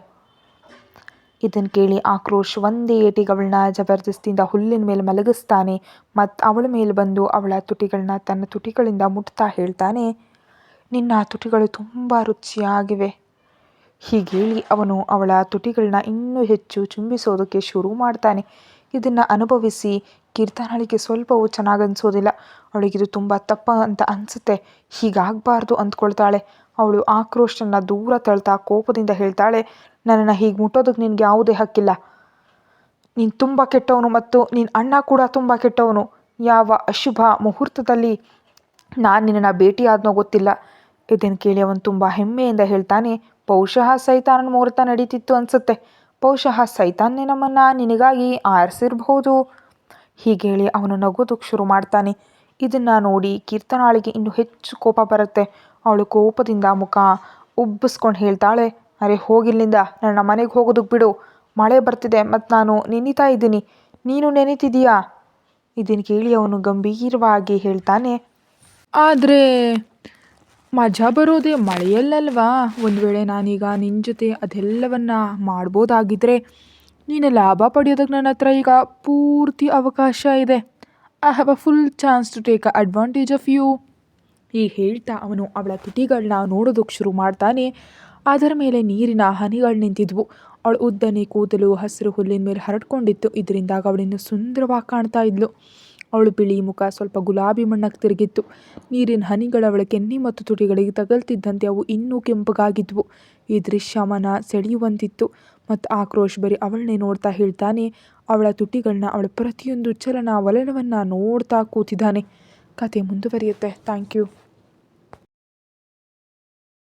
ಇದನ್ನು ಕೇಳಿ ಆಕ್ರೋಶ್ ಒಂದೇ ಏಟಿಗಳನ್ನ ಜಬರ್ದಸ್ತಿಯಿಂದ ಹುಲ್ಲಿನ ಮೇಲೆ ಮಲಗಿಸ್ತಾನೆ ಮತ್ತು ಅವಳ ಮೇಲೆ ಬಂದು ಅವಳ ತುಟಿಗಳನ್ನ ತನ್ನ ತುಟಿಗಳಿಂದ ಮುಟ್ತಾ ಹೇಳ್ತಾನೆ, ನಿನ್ನ ತುಟಿಗಳು ತುಂಬ ರುಚಿಯಾಗಿವೆ. ಹೀಗೇಳಿ ಅವನು ಅವಳ ತುಟಿಗಳನ್ನ ಇನ್ನೂ ಹೆಚ್ಚು ಚುಂಬಿಸೋದಕ್ಕೆ ಶುರು ಮಾಡ್ತಾನೆ. ಇದನ್ನು ಅನುಭವಿಸಿ ಕೀರ್ತನಾಳಿಗೆ ಸ್ವಲ್ಪವೂ ಚೆನ್ನಾಗನ್ಸೋದಿಲ್ಲ. ಅವಳಿಗಿದು ತುಂಬ ತಪ್ಪ ಅಂತ ಅನಿಸುತ್ತೆ. ಹೀಗಾಗಬಾರ್ದು ಅಂದ್ಕೊಳ್ತಾಳೆ. ಅವಳು ಆಕ್ರೋಶನ ದೂರ ತಳ್ತಾ ಕೋಪದಿಂದ ಹೇಳ್ತಾಳೆ, ನನ್ನನ್ನು ಹೀಗೆ ಮುಟ್ಟೋದಕ್ಕೆ ನಿನಗೆ ಯಾವುದೇ ಹಕ್ಕಿಲ್ಲ. ನೀನು ತುಂಬ ಕೆಟ್ಟವನು ಮತ್ತು ನಿನ್ನ ಅಣ್ಣ ಕೂಡ ತುಂಬ ಕೆಟ್ಟವನು. ಯಾವ ಅಶುಭ ಮುಹೂರ್ತದಲ್ಲಿ ನಾನು ನಿನ್ನನ್ನು ಭೇಟಿಯಾದನೋ ಗೊತ್ತಿಲ್ಲ. ಇದನ್ನು ಕೇಳಿ ಅವನು ತುಂಬ ಹೆಮ್ಮೆಯಿಂದ ಹೇಳ್ತಾನೆ ಬಹುಶಃ ಸೈತಾನನ ಮುಹೂರ್ತ ನಡೀತಿತ್ತು ಅನಿಸುತ್ತೆ. ಬಹುಶಃ ಸೈತಾನ್ನೇ ನಮ್ಮನ್ನು ನಿನಗಾಗಿ ಆರಿಸಿರ್ಬಹುದು. ಹೀಗೆ ಹೇಳಿ ಅವನು ನಗೋದಕ್ಕೆ ಶುರು ಮಾಡ್ತಾನೆ. ಇದನ್ನು ನೋಡಿ ಕೀರ್ತನಾಳಿಗೆ ಇನ್ನೂ ಹೆಚ್ಚು ಕೋಪ ಬರುತ್ತೆ. ಅವಳು ಕೋಪದಿಂದ ಮುಖ ಉಬ್ಬಿಸ್ಕೊಂಡು ಹೇಳ್ತಾಳೆ, ಅರೆ ಹೋಗಿಲ್ಲಿಂದ ನನ್ನ ಮನೆಗೆ ಹೋಗೋದಕ್ಕೆ ಬಿಡು. ಮಳೆ ಬರ್ತಿದೆ ಮತ್ತು ನಾನು ನೆನೀತಾ ಇದ್ದೀನಿ. ನೀನು ನೆನೀತಿದೀಯಾ? ಇದನ್ನು ಕೇಳಿ ಅವನು ಗಂಭೀರವಾಗಿ ಹೇಳ್ತಾನೆ, ಆದರೆ ಮಜಾ ಬರೋದೆ ಮಳೆಯಲ್ಲಲ್ವಾ? ಒಂದು ವೇಳೆ ನಾನೀಗ ನಿನ್ನ ಜೊತೆ ಅದೆಲ್ಲವನ್ನ ಮಾಡ್ಬೋದಾಗಿದ್ರೆ ನೀನು ಲಾಭ ಪಡೆಯೋದಕ್ಕೆ ನನ್ನ ಹತ್ರ ಈಗ ಪೂರ್ತಿ ಅವಕಾಶ ಇದೆ. I have a full chance to take a advantage of you ಹೀಗೆ ಹೇಳ್ತಾ ಅವನು ಅವಳ ತುಟಿಗಳನ್ನ ನೋಡೋದಕ್ಕೆ ಶುರು ಮಾಡ್ತಾನೆ. ಅದರ ಮೇಲೆ ನೀರಿನ ಹನಿಗಳು ನಿಂತಿದ್ವು. ಅವಳು ಉದ್ದನೆ ಕೂದಲು, ಹಸಿರು ಹುಲ್ಲಿನ ಮೇಲೆ ಹರಡ್ಕೊಂಡಿತ್ತು. ಇದರಿಂದಾಗ ಅವಳಿನ್ನು ಸುಂದರವಾಗಿ ಕಾಣ್ತಾ ಇದ್ಲು. ಅವಳು ಬಿಳಿ ಮುಖ ಸ್ವಲ್ಪ ಗುಲಾಬಿ ಮಣ್ಣಕ್ಕೆ ತಿರುಗಿತ್ತು. ನೀರಿನ ಹನಿಗಳು ಅವಳ ಕೆನ್ನೆ ಮತ್ತು ತುಟಿಗಳಿಗೆ ತಗಲ್ತಿದ್ದಂತೆ ಅವು ಇನ್ನೂ ಕೆಂಪಗಾಗಿದ್ವು. ಈ ದೃಶ್ಯ ಮನ ಸೆಳೆಯುವಂತಿತ್ತು. ಮತ್ತು ಆಕ್ರೋಶ್ ಬರೀ ಅವಳನ್ನೇ ನೋಡ್ತಾ ಹೇಳ್ತಾನೆ, ಅವಳ ತುಟಿಗಳನ್ನ ಅವಳ ಪ್ರತಿಯೊಂದು ಚಲನ ವಲನವನ್ನು ನೋಡ್ತಾ ಕೂತಿದ್ದಾನೆ. ಕತೆ ಮುಂದುವರಿಯುತ್ತೆ. Thank you.